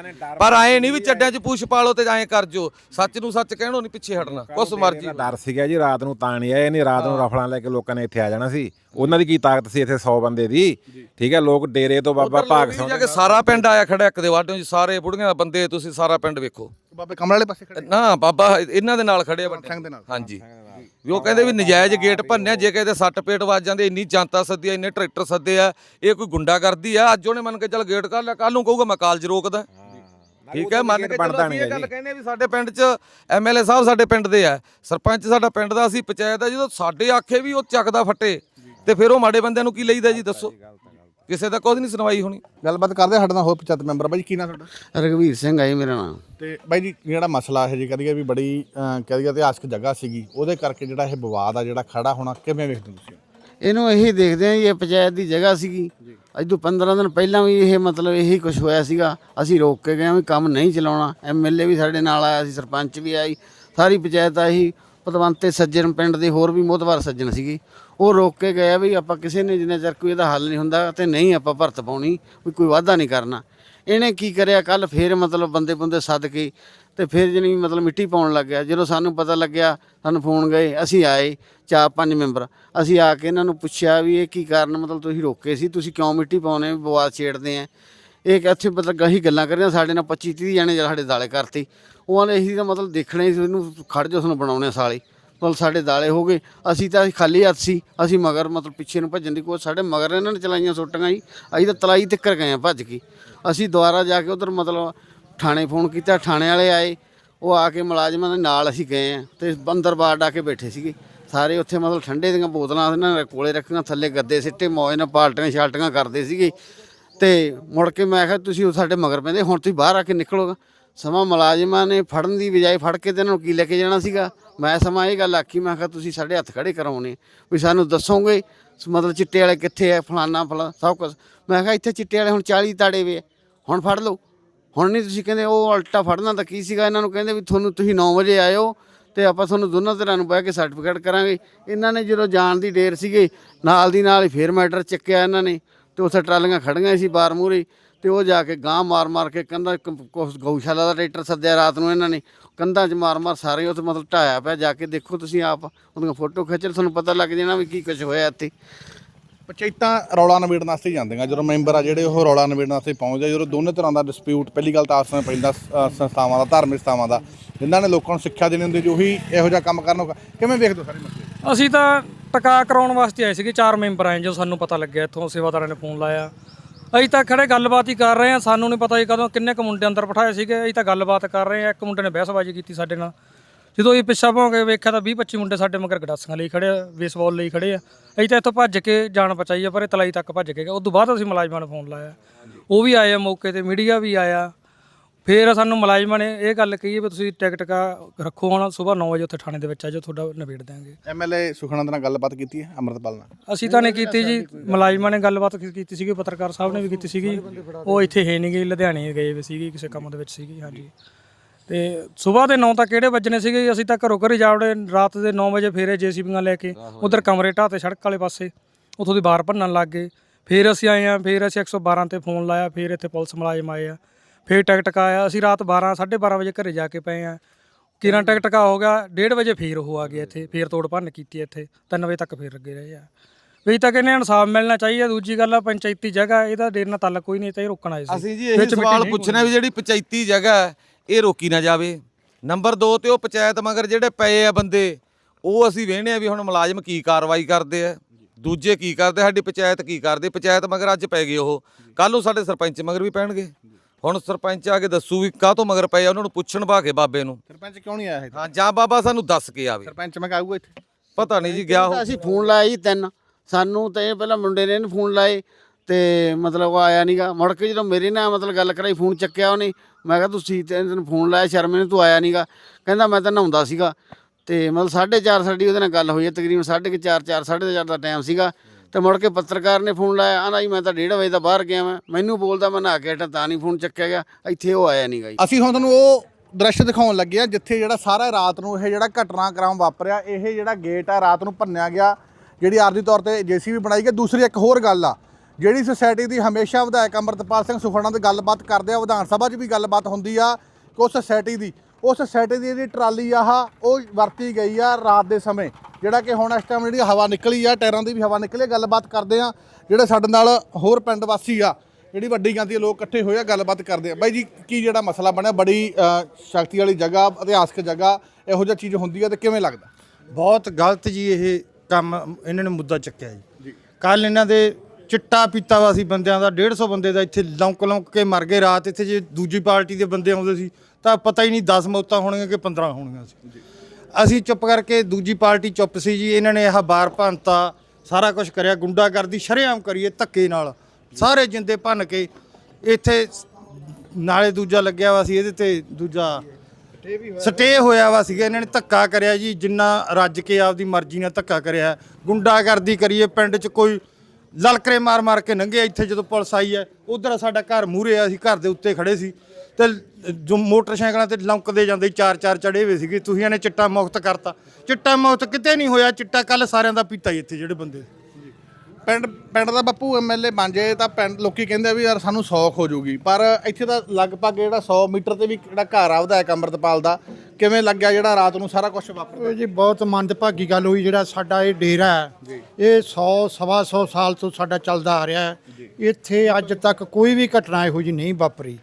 ਪਰ ਆਏ ਨਹੀਂ ਵੀ ਚੱਡਿਆਂ 'ਚ ਪੂਛ ਪਾਲੋ ਤੇ ਐਂ ਕਰ ਜੋ। ਸੱਚ ਨੂੰ ਸੱਚ ਕਹਿਣੋਂ ਨਹੀਂ ਪਿੱਛੇ ਹਟਣਾ ਕੁਛ ਮਰਜ਼ੀ ਡਰ ਸੀਗਾ ਜੀ ਰਾਤ ਨੂੰ ਤਾਂ ਨਹੀਂ ਆਏ ਨਹੀਂ ਰਾਤ ਨੂੰ ਰਫਲਾਂ ਲੈ ਕੇ ਲੋਕਾਂ ਨੇ ਇੱਥੇ ਆ ਜਾਣਾ ਸੀ। ਉਹਨਾਂ ਦੀ ਕੀ ਤਾਕਤ ਸੀ ਇੱਥੇ 100 ਬੰਦੇ ਦੀ? ਠੀਕ ਹੈ ਲੋਕ ਡੇਰੇ ਤੋਂ ਬਾਬਾ ਭਾਗ ਸਿੰਘ ਜਾ ਕੇ ਸਾਰਾ ਪਿੰਡ ਆਇਆ ਖੜਾ ਇੱਕ ਦੇ ਵਾਢਿਓ ਜੀ ਸਾਰੇ ਬੁੜੀਆਂ ਬੰਦੇ ਤੁਸੀਂ ਸਾਰਾ ਪਿੰਡ ਵੇਖੋ। ਬਾਬੇ ਕਮਲ ਵਾਲੇ ਪਾਸੇ ਖੜੇ? ਨਾ ਬਾਬਾ ਇਹਨਾਂ ਦੇ ਨਾਲ ਖੜੇ ਆ ਵੱਡੇ। ਸਿੰਘ ਦੇ ਨਾਲ। ਹਾਂਜੀ। ਵੀ ਉਹ ਕਹਿੰਦੇ ਵੀ ਨਜਾਇਜ਼ ਗੇਟ ਭੰਨਿਆ ਜੇ ਕਿਸੇ ਦੇ ਸੱਟ ਪੇਟ ਵੱਜ ਜਾਂਦੇ ਇੰਨੀ ਜਨਤਾ ਸੱਦੀ ਆ ਇੰਨੇ ਟਰੈਕਟਰ ਸੱਦੇ ਆ ਇਹ ਕੋਈ ਗੁੰਡਾ ਕਰਦੀ ਆ? ਅੱਜ ਉਹਨੇ ਮੰਨ ਕੇ ਚੱਲ ਗੇਟ ਕਰ ਲਿਆ ਕੱਲ ਨੂੰ ਕਹੂਗਾ ਮੈਂ ਕਾਲਜ ਰੋਕਦਾ। ਠੀਕ ਹੈ ਮੰਨ ਕੇ ਚੱਲੋ ਅਸੀਂ ਇਹ ਗੱਲ ਕਹਿੰਦੇ ਵੀ ਸਾਡੇ ਪਿੰਡ 'ਚ ਐਮਐਲਏ ਸਾਹਿਬ ਸਾਡੇ ਪਿੰਡ ਦੇ ਆ ਸਰਪੰਚ ਸਾਡਾ ਪਿੰਡ ਦਾ ਅਸੀਂ ਪੰਚਾਇਤ ਆ ਜਦੋਂ ਸਾਡੇ ਆਖੇ ਵੀ ਉਹ ਚੱਕਦਾ ਫੱਟੇ ਤੇ ਫਿਰ ਉਹ ਮਾੜੇ ਬੰਦਿਆਂ ਨੂੰ ਕੀ ਲਈਦਾ ਜੀ ਦੱਸੋ। ਕਿਸੇ ਦਾ ਕੁਝ ਨਹੀਂ ਸੁਣਵਾਈ ਹੋਣੀ। ਗੱਲਬਾਤ ਕਰਦੇ ਸਾਡੇ ਨਾਲ ਹੋਰ ਪੰਚਾਇਤ ਮੈਂਬਰ। ਆ। ਬਾਈ ਕੀ ਨਾਂ ਤੁਹਾਡਾ? ਰਘਵੀਰ ਸਿੰਘ ਆਈ ਮੇਰਾ ਨਾਮ। ਤੇ ਬਾਈ ਜੀ ਜਿਹੜਾ ਮਸਲਾ ਹੈ ਜੀ ਕਹਦੀ ਵੀ ਬੜੀ ਅਹ, ਕਹਿ ਦਈਏ ਇਤਿਹਾਸਕ ਜਗ੍ਹਾ ਸੀਗੀ ਉਹਦੇ ਕਰਕੇ ਜਿਹੜਾ ਇਹ ਵਿਵਾਦ ਆ ਜਿਹੜਾ ਖੜਾ ਹੋਣਾ ਕਿਵੇਂ ਵੇਖਦੇ ਹੋ ਤੁਸੀਂ? ਇਹਨੂੰ ਇਹੀ ਦੇਖਦੇ ਆ ਇਹ ਪੰਚਾਇਤ ਦੀ ਜਗ੍ਹਾ ਸੀਗੀ। ਅੱਜ ਤੋਂ 15 ਦਿਨ ਪਹਿਲਾਂ ਵੀ ਇਹ ਮਤਲਬ ਇਹੀ ਕੁਝ ਹੋਇਆ ਸੀਗਾ। ਅਸੀਂ ਰੋਕ ਕੇ ਗਏ ਵੀ ਕੰਮ ਨਹੀਂ ਚਲਾਉਣਾ। ਐਮਐਲਏ ਵੀ ਸਾਡੇ ਨਾਲ ਆਇਆ ਸੀ ਸਰਪੰਚ ਵੀ ਆਈ ਸਾਰੀ ਪੰਚਾਇਤ ਆਈ ਪਤਵੰਤੇ ਸੱਜਣ ਪਿੰਡ ਦੇ ਹੋਰ ਵੀ ਮੋਤਵਾਰ ਸੱਜਣ ਸੀਗੇ। ਉਹ ਰੋਕ ਕੇ ਗਏ ਵੀ ਆਪਾਂ ਕਿਸੇ ਨੇ ਜਿੰਨਾ ਚਿਰ ਕੋਈ ਇਹਦਾ ਹੱਲ ਨਹੀਂ ਹੁੰਦਾ ਤੇ ਨਹੀਂ ਆਪਾਂ ਭਰਤ ਪਾਉਣੀ, ਵੀ ਕੋਈ ਵਾਅਦਾ ਨਹੀਂ ਕਰਨਾ। ਇਹਨੇ ਕੀ ਕਰਿਆ? ਕੱਲ ਫੇਰ ਮਤਲਬ ਬੰਦੇ ਬੰਦੇ ਸੱਦ ਕੇ ਤੇ ਫਿਰ ਜਣੀ ਮਤਲਬ ਮਿੱਟੀ ਪਾਉਣ ਲੱਗ ਗਿਆ। ਜਦੋਂ ਸਾਨੂੰ ਪਤਾ ਲੱਗਿਆ, ਸਾਨੂੰ ਫੋਨ ਗਏ, ਅਸੀਂ ਆਏ, ਚਾਰ ਪੰਜ ਮੈਂਬਰ। ਅਸੀਂ ਆ ਕੇ ਇਹਨਾਂ ਨੂੰ ਪੁੱਛਿਆ ਵੀ ਇਹ ਕੀ ਕਾਰਨ ਮਤਲਬ ਤੁਸੀਂ ਰੋਕੇ ਸੀ? ਤੁਸੀਂ ਕਿਉਂ ਮਿੱਟੀ ਪਾਉਨੇ ਬਵਾਦ ਛੇੜਦੇ ਆ। ਇਹ ਇੱਥੇ ਮਤਲਬ ਗਹੀ ਗੱਲਾਂ ਕਰੀਆਂ ਸਾਡੇ ਨਾਲ 25 30 ਜਣੇ ਸਾਡੇ ਦਾਲੇ ਕਰਤੇ। ਉਹਨਾਂ ਨੇ ਇਹੀ ਦਾ ਮਤਲਬ ਦੇਖਣਾ ਹੀ ਸੀ ਇਹਨੂੰ ਖੜ ਜਾ ਤੁਹਾਨੂੰ ਬਣਾਉਣੇ ਸਾਲੇ। ਮਤਲਬ ਸਾਡੇ ਦਾਲੇ ਹੋ ਗਏ। ਅਸੀਂ ਤਾਂ ਖਾਲੀ ਹੱਥ ਸੀ। ਅਸੀਂ ਮਗਰ ਮਤਲਬ ਪਿੱਛੇ ਨੂੰ ਭੱਜਣ ਦੀ ਕੋਸ਼ਿਸ਼ ਸਾਡੇ ਮਗਰ ਇਹਨਾਂ ਨੇ ਚਲਾਈਆਂ ਸੋਟੀਆਂ ਜੀ। ਅਸੀਂ ਤਾਂ ਤਲਾਈ ਤਿੱਕਰ ਗਏ ਆ ਭੱਜ ਕੇ। ਅਸੀਂ ਦੁਬਾਰਾ ਜਾ ਕੇ ਉਧਰ ਮਤਲਬ ਥਾਣੇ ਫੋਨ ਕੀਤਾ। ਥਾਣੇ ਵਾਲੇ ਆਏ। ਉਹ ਆ ਕੇ ਮੁਲਾਜ਼ਮਾਂ ਦੇ ਨਾਲ ਅਸੀਂ ਗਏ ਆ ਤੇ ਅੰਦਰ ਬਾੜ ਡਾ ਕੇ ਬੈਠੇ ਸੀਗੇ। ਸਾਰੇ ਉੱਥੇ ਮਤਲਬ ਠੰਡੇ ਦੀਆਂ ਬੋਤਲਾਂ ਇਹਨਾਂ ਨੇ ਕੋਲੇ ਰੱਖੀਆਂ, ਥੱਲੇ ਗੱਦੇ ਸਿੱਟੇ, ਮੌਜ ਨਾਲ ਪਾਲਟੀਆਂ ਛਾਲਟੀਆਂ ਕਰਦੇ ਸੀਗੇ। ਤੇ ਮੁੜ ਕੇ ਮੈਂ ਕਿਹਾ, ਤੁਸੀਂ ਸਾਡੇ ਮਗਰ ਪੈਂਦੇ, ਹੁਣ ਤੁਸੀਂ ਬਾਹਰ ਆ ਕੇ ਨਿਕਲੋਗਾ। ਸਮਾਂ ਮੁਲਾਜ਼ਮਾਂ ਨੇ ਫੜਨ ਦੀ ਬਜਾਏ ਫੜ ਕੇ ਤੇ ਇਹਨਾਂ ਨੂੰ ਕੀ ਲੈ ਕੇ ਜਾਣਾ ਸੀਗਾ? ਮੈਂ ਸਮਾਂ ਇਹ ਗੱਲ ਆਖੀ, ਮੈਂ ਕਿਹਾ ਤੁਸੀਂ ਸਾਡੇ ਹੱਥ ਖੜੇ ਕਰਾਉਣੇ। ਵੀ ਸਾਨੂੰ ਦੱਸੋਗੇ ਮਤਲਬ ਚਿੱਟੇ ਵਾਲੇ ਕਿੱਥੇ ਆ, ਫਲਾਨਾ, ਫਲਾ, ਸਭ ਕੁਝ ਮੈਂ ਕਿਹਾ ਇੱਥੇ ਚਿੱਟੇ ਵਾਲੇ ਹੁਣ 40 ਤਾੜੇ ਵੇ ਹੁਣ ਫੜ ਲਓ। ਹੁਣ ਨਹੀਂ ਤੁਸੀਂ ਕਹਿੰਦੇ, ਉਹ ਉਲਟਾ ਫੜਨਾ ਤਾਂ ਕੀ ਸੀਗਾ? ਇਹਨਾਂ ਨੂੰ ਕਹਿੰਦੇ ਵੀ ਤੁਹਾਨੂੰ ਤੁਸੀਂ 9 ਵਜੇ ਆਇਓ ਤੇ ਆਪਾਂ ਤੁਹਾਨੂੰ ਦੋਨਾਂ ਤਰ੍ਹਾਂ ਨੂੰ ਬਹਿ ਕੇ ਸਰਟੀਫਿਕੇਟ ਕਰਾਂਗੇ। ਇਹਨਾਂ ਨੇ ਜਦੋਂ ਜਾਣ ਦੀ ਡੇਰ ਸੀਗੇ, ਨਾਲ ਦੀ ਨਾਲ ਹੀ ਫੇਰ ਮੈਟਰ ਚੱਕਿਆ ਇਹਨਾਂ ਨੇ ਤੇ ਉੱਥੇ ਟਰਾਲੀਆਂ ਖੜੀਆਂ ਸੀ ਬਾਰ ਮੂਹਰੇ। ਤੇ ਉਹ ਜਾ ਕੇ ਗਾਂ ਮਾਰ ਮਾਰ ਕੇ ਕੰਧਾਂ ਕੁਛ ਗਊਸ਼ਾਲਾ ਦਾ ਟਰੈਕਟਰ ਸੱਦਿਆ ਰਾਤ ਨੂੰ ਇਹਨਾਂ ਨੇ ਕੰਧਾਂ 'ਚ ਮਾਰ ਮਾਰ ਸਾਰੇ ਉੱਥੇ ਮਤਲਬ ਢਾਇਆ ਪਿਆ ਜਾ ਕੇ ਦੇਖੋ ਤੁਸੀਂ ਆਪ ਉਹਦੀਆਂ ਫੋਟੋ ਖਿੱਚ ਤੁਹਾਨੂੰ ਪਤਾ ਲੱਗ ਜਾਣਾ ਵੀ ਕੀ ਕੁਝ ਹੋਇਆ ਇੱਥੇ। ਪੰਚਾਇਤਾਂ ਰੌਲਾ ਨਿਬੇੜਨ ਵਾਸਤੇ ਹੀ ਜਾਂਦੀਆਂ ਜਦੋਂ ਮੈਂਬਰ ਆ ਜਿਹੜੇ ਉਹ ਰੌਲਾ ਨਿਬੇੜਨ ਵਾਸਤੇ ਪਹੁੰਚਦੇ ਜਦੋਂ ਦੋਨੇ ਤਰ੍ਹਾਂ ਦਾ ਡਿਸਪਿਊਟ ਪਹਿਲੀ ਗੱਲ ਤਾਂ ਆਪਸ ਵਿੱਚ ਪੈਂਦਾ ਸੰਸਥਾਵਾਂ ਦਾ ਧਾਰਮਿਕ ਸੰਸਥਾਵਾਂ ਦਾ ਜਿਨ੍ਹਾਂ ਨੇ ਲੋਕਾਂ ਨੂੰ ਸਿੱਖਿਆ ਦੇਣੀ ਹੁੰਦੀ ਜੋ ਹੀ ਇਹੋ ਜਿਹਾ ਕੰਮ ਕਰਨ ਕਿਵੇਂ ਵੇਖਦੇ ਸਾਰੇ ਮਸਲੇ? ਅਸੀਂ ਤਾਂ ਟਕਾ ਕਰਾਉਣ ਵਾਸਤੇ ਆਏ ਸੀਗੇ ਚਾਰ ਮੈਂਬਰ ਆਏ ਜਦੋਂ ਸਾਨੂੰ ਪਤਾ ਲੱਗਿਆ ਇੱਥੋਂ ਸੇਵਾਦਾਰਾਂ ਨੇ ਫੋਨ ਲਾਇਆ ਅਸੀਂ ਤਾਂ ਖੜੇ ਗੱਲਬਾਤ ਹੀ ਕਰ ਰਹੇ ਹਾਂ, ਸਾਨੂੰ ਨਹੀਂ ਪਤਾ ਜੀ ਕਦੋਂ, ਕਿੰਨੇ ਕੁ ਮੁੰਡੇ ਅੰਦਰ ਬਿਠਾਏ ਸੀਗੇ, ਅਸੀਂ ਤਾਂ ਗੱਲਬਾਤ ਕਰ ਰਹੇ ਹਾਂ, ਇੱਕ ਮੁੰਡੇ ਨੇ ਬਹਿਸਬਾਜ਼ੀ ਕੀਤੀ ਸਾਡੇ ਨਾਲ। ਜਦੋਂ ਅਸੀਂ ਪਿੱਛਾ ਭੌਂ ਕੇ ਵੇਖਿਆ ਤਾਂ 20 25 ਮੁੰਡੇ ਸਾਡੇ ਮਗਰ ਗਡਾਸੀਆਂ ਲਈ ਖੜੇ ਆ, ਬੇਸਬਾਲ ਲਈ ਖੜੇ ਆ। ਅਸੀਂ ਤਾਂ ਇੱਥੋਂ ਭੱਜ ਕੇ ਜਾਣ ਬਚਾਈ ਆ, ਪਰ ਇਹ ਤਲਾਈ ਤੱਕ ਭੱਜ ਕੇ ਗਏ। ਉਸ ਤੋਂ ਬਾਅਦ ਅਸੀਂ ਮੁਲਾਜ਼ਮਾਂ ਨੂੰ ਫੋਨ ਲਾਇਆ। ਉਹ ਵੀ ਆਏ ਆ ਮੌਕੇ ਤੇ, ਮੀਡੀਆ ਵੀ ਆਇਆ। ਫਿਰ ਸਾਨੂੰ ਮੁਲਾਜ਼ਮਾਂ ਨੇ ਇਹ ਗੱਲ ਕਹੀ ਵੀ ਤੁਸੀਂ ਟਿਕਟ ਕਾ ਰੱਖੋ ਹੁਣ ਸਵੇਰ 9 ਵਜੇ ਉੱਥੇ ਥਾਣੇ ਦੇ ਵਿੱਚ ਆ ਜਾਓ ਤੁਹਾਡਾ ਨਿਬੇੜ ਦਿਆਂਗੇ। ਐਮਐਲਏ ਸੁਖਨੰਦ ਨਾਲ ਗੱਲਬਾਤ ਕੀਤੀ ਹੈ ਅੰਮ੍ਰਿਤਪਾਲ ਨਾਲ? ਅਸੀਂ ਤਾਂ ਨਹੀਂ ਕੀਤੀ ਜੀ ਮੁਲਾਜ਼ਮਾਂ ਨੇ ਗੱਲਬਾਤ ਕੀ- ਕੀਤੀ ਸੀਗੀ ਪੱਤਰਕਾਰ ਸਾਹਿਬ ਨੇ ਵੀ ਕੀਤੀ ਸੀਗੀ। ਉਹ ਇੱਥੇ ਹੈ ਨਹੀਂ ਗਏ ਲੁਧਿਆਣੇ ਗਏ ਵੀ ਸੀਗੀ ਕਿਸੇ ਕੰਮ ਦੇ ਵਿੱਚ ਸੀਗੀ ਹਾਂਜੀ। ਤੇ ਸਵੇਰ ਦੇ 9 ਤੱਕ ਕਿਹੜੇ ਵੱਜਣੇ ਸੀਗੇ ਅਸੀਂ ਤਾਂ ਘਰੋਂ ਘਰੀ ਜਾਵੜੇ ਰਾਤ ਦੇ 9 ਵਜੇ ਫੇਰੇ ਜੀਸੀਬੀਆਂ ਲੈ ਕੇ ਉਧਰ ਕਮਰੇ ਢਾਹ ਤੇ ਸੜਕ ਵਾਲੇ ਪਾਸੇ ਉਥੋਂ ਦੀ ਬਾਹਰ ਭੰਨਣ ਲੱਗ ਗਏ। ਫਿਰ ਅਸੀਂ ਆਏ ਆ ਫਿਰ ਅਸੀਂ 112 ਤੇ ਫੋਨ ਲਾਇਆ ਫਿਰ ਇੱਥੇ ਪੁਲਿਸ ਮੁਲਾਜ਼ਮ ਆਏ ਆ। ਫਿਰ ਟਿਕਟ ਆਇਆ ਅਸੀਂ ਰਾਤ 12 12:30 ਵਜੇ ਘਰੇ ਜਾ ਕੇ ਪਏ ਆ। ਕਿਰਾਂ ਟਿਕਟ ਕਾ ਹੋ ਗਿਆ 1:30 ਵਜੇ ਫੇਰ ਉਹ ਆ ਗਏ ਇੱਥੇ ਫੇਰ ਤੋੜ ਭੰਨ ਕੀਤੀ ਇੱਥੇ 3 ਵਜੇ ਤੱਕ ਫੇਰ ਲੱਗੇ ਰਹੇ ਆ। ਵੀ ਤਾਂ ਕਹਿੰਦੇ ਇਨਸਾਫ ਮਿਲਣਾ ਚਾਹੀਦਾ ਦੂਜੀ ਗੱਲ ਆ ਪੰਚਾਇਤੀ ਜਗ੍ਹਾ ਇਹਦਾ ਦੇਰ ਨਾਲ ਤਾਲੁਕ ਕੋਈ ਨਹੀਂ ਤਾਂ ਇਹ ਰੋਕਣ ਆਏ ਸੀ। ਅਸੀਂ ਜੀ ਇਹ ਵਿੱਚ ਮਿੱਟੀ ਸਵਾਲ ਨਹੀਂ ਪੁੱਛਣਾ ਵੀ ਜਿਹੜੀ ਪੰਚਾਇਤੀ ਜਗ੍ਹਾ ਹੈ, ਇਹ ਰੋਕੀ ਨਾ ਜਾਵੇ। ਨੰਬਰ 2 ਤੇ ਉਹ ਪੰਚਾਇਤ ਮਗਰ ਜਿਹੜੇ ਪਏ ਆ ਬੰਦੇ ਉਹ ਅਸੀਂ ਵੇਹਣੇ ਆ ਵੀ ਹੁਣ ਮੁਲਾਜ਼ਮ ਕੀ ਕਾਰਵਾਈ ਕਰਦੇ ਆ ਦੂਜੇ ਕੀ ਕਰਦੇ ਸਾਡੀ ਪੰਚਾਇਤ ਕੀ ਕਰਦੀ ਪੰਚਾਇਤ ਮਗਰ ਅੱਜ ਪੈ ਗਏ ਉਹ। ਕੱਲ ਨੂੰ ਸਾਡੇ ਸਰਪੰਚ ਮਗਰ ਵੀ ਪੈਣਗੇ। ਹੁਣ ਸਰਪੰਚ ਆ ਕੇ ਦੱਸੂ ਵੀ ਕਾਹ ਤੋਂ ਮਗਰ ਪਏ ਆ ਉਹਨਾਂ ਨੂੰ ਪੁੱਛਣ ਭਾ ਕੇ ਬਾਬੇ ਨੂੰ। ਸਰਪੰਚ ਕਿਉਂ ਨਹੀਂ ਆਇਆ ਇਹ? ਹਾਂ ਜਾਂ ਬਾਬਾ ਸਾਨੂੰ ਦੱਸ ਕੇ ਆਵੇ। ਸਰਪੰਚ ਮੈਂ ਆਊਗਾ ਇੱਥੇ। ਪਤਾ ਨਹੀਂ ਜੀ ਗਿਆ ਉਹ ਤਾਂ ਅਸੀਂ ਫੋਨ ਲਾਇਆ ਜੀ ਤਿੰਨ। ਸਾਨੂੰ ਤਾਂ ਪਹਿਲਾਂ ਮੁੰਡੇ ਨੇ ਇਹਨੂੰ ਫੋਨ ਲਾਏ ਤੇ ਮਤਲਬ ਉਹ ਆਇਆ ਨਹੀਂਗਾ ਮੁੜ ਕੇ ਜਦੋਂ ਮੇਰੇ ਨਾਲ ਮਤਲਬ ਗੱਲ ਕਰਾਈ ਫੋਨ ਚੱਕਿਆ ਉਹਨੇ। ਮੈਂ ਕਿਹਾ ਤੁਸੀਂ ਤੇ ਤੈਨੂੰ ਫੋਨ ਲਾਇਆ ਸ਼ਰਮੇ ਨੇ ਤੂੰ ਆਇਆ ਨਹੀਂਗਾ ਕਹਿੰਦਾ ਮੈਂ ਤਾਂ ਨਹਾਉਂਦਾ ਸੀਗਾ। ਤੇ ਮਤਲਬ 4:30 ਸਾਡੀ ਉਹਦੇ ਨਾਲ ਗੱਲ ਹੋਈ ਹੈ ਤਕਰੀਬਨ 4:30 4 4:30 ਦਾ ਟਾਈਮ ਸੀਗਾ। ਤੇ ਮੁੜ ਕੇ ਪੱਤਰਕਾਰ ਨੇ ਫੋਨ ਲਾਇਆ ਆਂਦਾ ਜੀ ਮੈਂ ਤਾਂ 1:30 ਵਜੇ ਦਾ ਬਾਹਰ ਗਿਆ ਮੈਂ ਮੈਨੂੰ ਬੋਲਦਾ ਮੈਂ ਨਹਾ ਕੇ ਹਟਾ, ਤਾਂ ਨਹੀਂ ਫੋਨ ਚੱਕਿਆ ਗਿਆ। ਇੱਥੇ ਉਹ ਆਇਆ ਨਹੀਂਗਾ ਜੀ। ਅਸੀਂ ਹੁਣ ਤੁਹਾਨੂੰ ਉਹ ਦ੍ਰਿਸ਼ ਦਿਖਾਉਣ ਲੱਗੇ ਆ, ਜਿੱਥੇ ਜਿਹੜਾ ਸਾਰਾ ਰਾਤ ਨੂੰ ਇਹ ਜਿਹੜਾ ਘਟਨਾਕ੍ਰਮ ਵਾਪਰਿਆ, ਇਹ ਜਿਹੜਾ ਗੇਟ ਆ, ਰਾਤ ਨੂੰ ਭੰਨਿਆ ਗਿਆ, ਜਿਹੜੀ ਆਰਜ਼ੀ ਤੌਰ ਤੇ ਜੀਸੀਬੀ ਬਣਾਈ ਗਈ। ਦੂਸਰੀ ਇੱਕ ਹੋਰ ਗੱਲ ਆ, ਜਿਹੜੀ ਸੁਸਾਇਟੀ ਦੀ ਹਮੇਸ਼ਾ ਵਿਧਾਇਕ ਅਮਰਤਪਾਲ ਸਿੰਘ ਸੁਖਣਾ ਦੀ ਗੱਲਬਾਤ ਕਰਦੇ ਆ, ਵਿਧਾਨ ਸਭਾ 'ਚ ਵੀ ਗੱਲਬਾਤ ਹੁੰਦੀ ਆ, ਕਿ ਉਹ ਸੁਸਾਇਟੀ ਦੀ ਉਸ ਸੁਸਾਇਟੀ ਦੀ ਜਿਹੜੀ ਟਰਾਲੀ ਆਹ ਉਹ ਵਰਤੀ ਗਈ ਆ ਰਾਤ ਦੇ ਸਮੇਂ। ਜਿਹੜਾ ਕਿ ਹੁਣ ਇਸ ਟਾਈਮ ਜਿਹੜੀ ਹਵਾ ਨਿਕਲੀ ਆ ਟਾਇਰਾਂ ਦੀ ਵੀ ਹਵਾ ਨਿਕਲੀ ਆ ਗੱਲਬਾਤ ਕਰਦੇ ਆ। ਜਿਹੜੇ ਸਾਡੇ ਨਾਲ ਹੋਰ ਪਿੰਡ ਵਾਸੀ ਆ ਜਿਹੜੀ ਵੱਡੀ ਗਿਣਤੀ ਦੇ ਲੋਕ ਇਕੱਠੇ ਹੋਏ ਆ ਗੱਲਬਾਤ ਕਰਦੇ ਆ। ਬਾਈ ਜੀ ਕੀ ਜਿਹੜਾ ਮਸਲਾ ਬਣਿਆ? ਬੜੀ ਸ਼ਕਤੀ ਵਾਲੀ ਜਗ੍ਹਾ ਇਤਿਹਾਸਕ ਜਗ੍ਹਾ ਇਹੋ ਜਿਹੀ ਚੀਜ਼ ਹੁੰਦੀ ਆ ਤੇ ਕਿਵੇਂ ਲੱਗਦਾ? ਬਹੁਤ ਗਲਤ ਜੀ ਇਹ ਕੰਮ ਇਹਨਾਂ ਨੇ ਮੁੱਦਾ ਚੱਕਿਆ ਜੀ। ਕੱਲ ਇਹਨਾਂ ਦੇ ਚਿੱਟਾ ਪੀਤਾ ਵਾ ਸੀ ਬੰਦਿਆਂ ਦਾ 150 ਬੰਦੇ ਦਾ ਇੱਥੇ ਲੌਂਕ ਲੌਂਕ ਕੇ ਮਰ ਗਏ ਰਾਤ ਇੱਥੇ ਜੇ ਦੂਜੀ ਪਾਰਟੀ ਦੇ ਬੰਦੇ ਆਉਂਦੇ ਸੀ ਤਾਂ ਪਤਾ ਹੀ ਨਹੀਂ 10 ਮੌਤਾਂ ਹੋਣਗੀਆਂ ਕਿ 15 ਹੋਣਗੀਆਂ ਸੀ। ਅਸੀਂ ਚੁੱਪ ਕਰਕੇ ਦੂਜੀ ਪਾਰਟੀ ਚੁੱਪ ਸੀ ਜੀ ਇਹਨਾਂ ਨੇ ਇਹ ਬਾਰ ਭੰਨਤਾ ਸਾਰਾ ਕੁਝ ਕਰਿਆ ਗੁੰਡਾਗਰਦੀ ਸ਼ਰੇਆਮ ਕਰੀਏ ਧੱਕੇ ਨਾਲ ਸਾਰੇ ਜਿੰਦੇ ਭੰਨ ਕੇ ਇੱਥੇ ਨਾਲੇ ਦੂਜਾ ਲੱਗਿਆ ਵਾ ਸੀ ਇਹਦੇ ਤੇ ਦੂਜਾ ਸਟੇ ਹੋਇਆ ਵਾ ਸੀਗਾ ਇਹਨਾਂ ਨੇ ਧੱਕਾ ਕਰਿਆ ਜੀ ਜਿੰਨਾ ਰੱਜ ਕੇ ਆਪਦੀ ਮਰਜ਼ੀ ਨਾਲ ਧੱਕਾ ਕਰਿਆ। ਗੁੰਡਾਗਰਦੀ ਕਰੀਏ ਪਿੰਡ 'ਚ ਕੋਈ ਲਲਕਰੇ ਮਾਰ ਮਾਰ ਕੇ ਲੰਘਿਆ ਇੱਥੇ ਜਦੋਂ ਪੁਲਿਸ ਆਈ ਹੈ, ਉਧਰ ਸਾਡਾ ਘਰ ਮੂਰੇ ਆ, ਅਸੀਂ ਘਰ ਦੇ ਉੱਤੇ ਖੜੇ ਸੀ। ਤੇ ਜੋ ਮੋਟਰਸਾਈਕਲਾਂ ਤੇ ਲੰਕਦੇ ਜਾਂਦੇ, ਚਾਰ ਚਾਰ ਚੜੇ ਹੋਏ ਸੀਗੇ। ਤੁਸੀਂ ਇਹਨੇ ਚਿੱਟਾ ਮੁਕਤ ਕਰਤਾ। ਚਿੱਟਾ ਮੁਕਤ ਕਿਤੇ ਨਹੀਂ ਹੋਇਆ, ਚਿੱਟਾ ਕੱਲ ਸਾਰਿਆਂ ਦਾ ਪੀਤਾ ਹੀ ਇੱਥੇ, ਜਿਹੜੇ ਬੰਦੇ। ਪਿੰਡ ਪਿੰਡ ਦਾ ਬੱਪੂ ਐਮਐਲਏ ਬਣ ਜਾਏ ਤਾਂ ਪਿੰਡ ਲੋਕੀ ਕਹਿੰਦੇ ਆ ਵੀ ਯਾਰ ਸਾਨੂੰ ਸੌਖ ਹੋ ਜਾਊਗੀ। ਪਰ ਇੱਥੇ ਤਾਂ ਲਗਭਗ ਜਿਹੜਾ 100 ਮੀਟਰ ਤੇ ਵੀ ਜਿਹੜਾ ਘਰ ਆ ਵਿਧਾਇਕ ਅੰਮ੍ਰਿਤਪਾਲ ਦਾ ਕਿਵੇਂ ਲੱਗਿਆ ਜਿਹੜਾ ਰਾਤ ਨੂੰ ਸਾਰਾ ਕੁਝ ਵਾਪਰਦਾ? ਜੀ ਬਹੁਤ ਮੰਦਭਾਗੀ ਗੱਲ ਹੋਈ ਜਿਹੜਾ ਸਾਡਾ ਇਹ ਡੇਰਾ ਹੈ। ਇਹ 100 ਸਵਾ 100 ਸਾਲ ਤੋਂ ਸਾਡਾ ਚੱਲਦਾ ਆ ਰਿਹਾ ਹੈ। ਇੱਥੇ ਅੱਜ ਤੱਕ ਕੋਈ ਵੀ ਘਟਨਾ ਇਹੋ ਜੀ ਨਹੀਂ ਵਾਪਰੀ।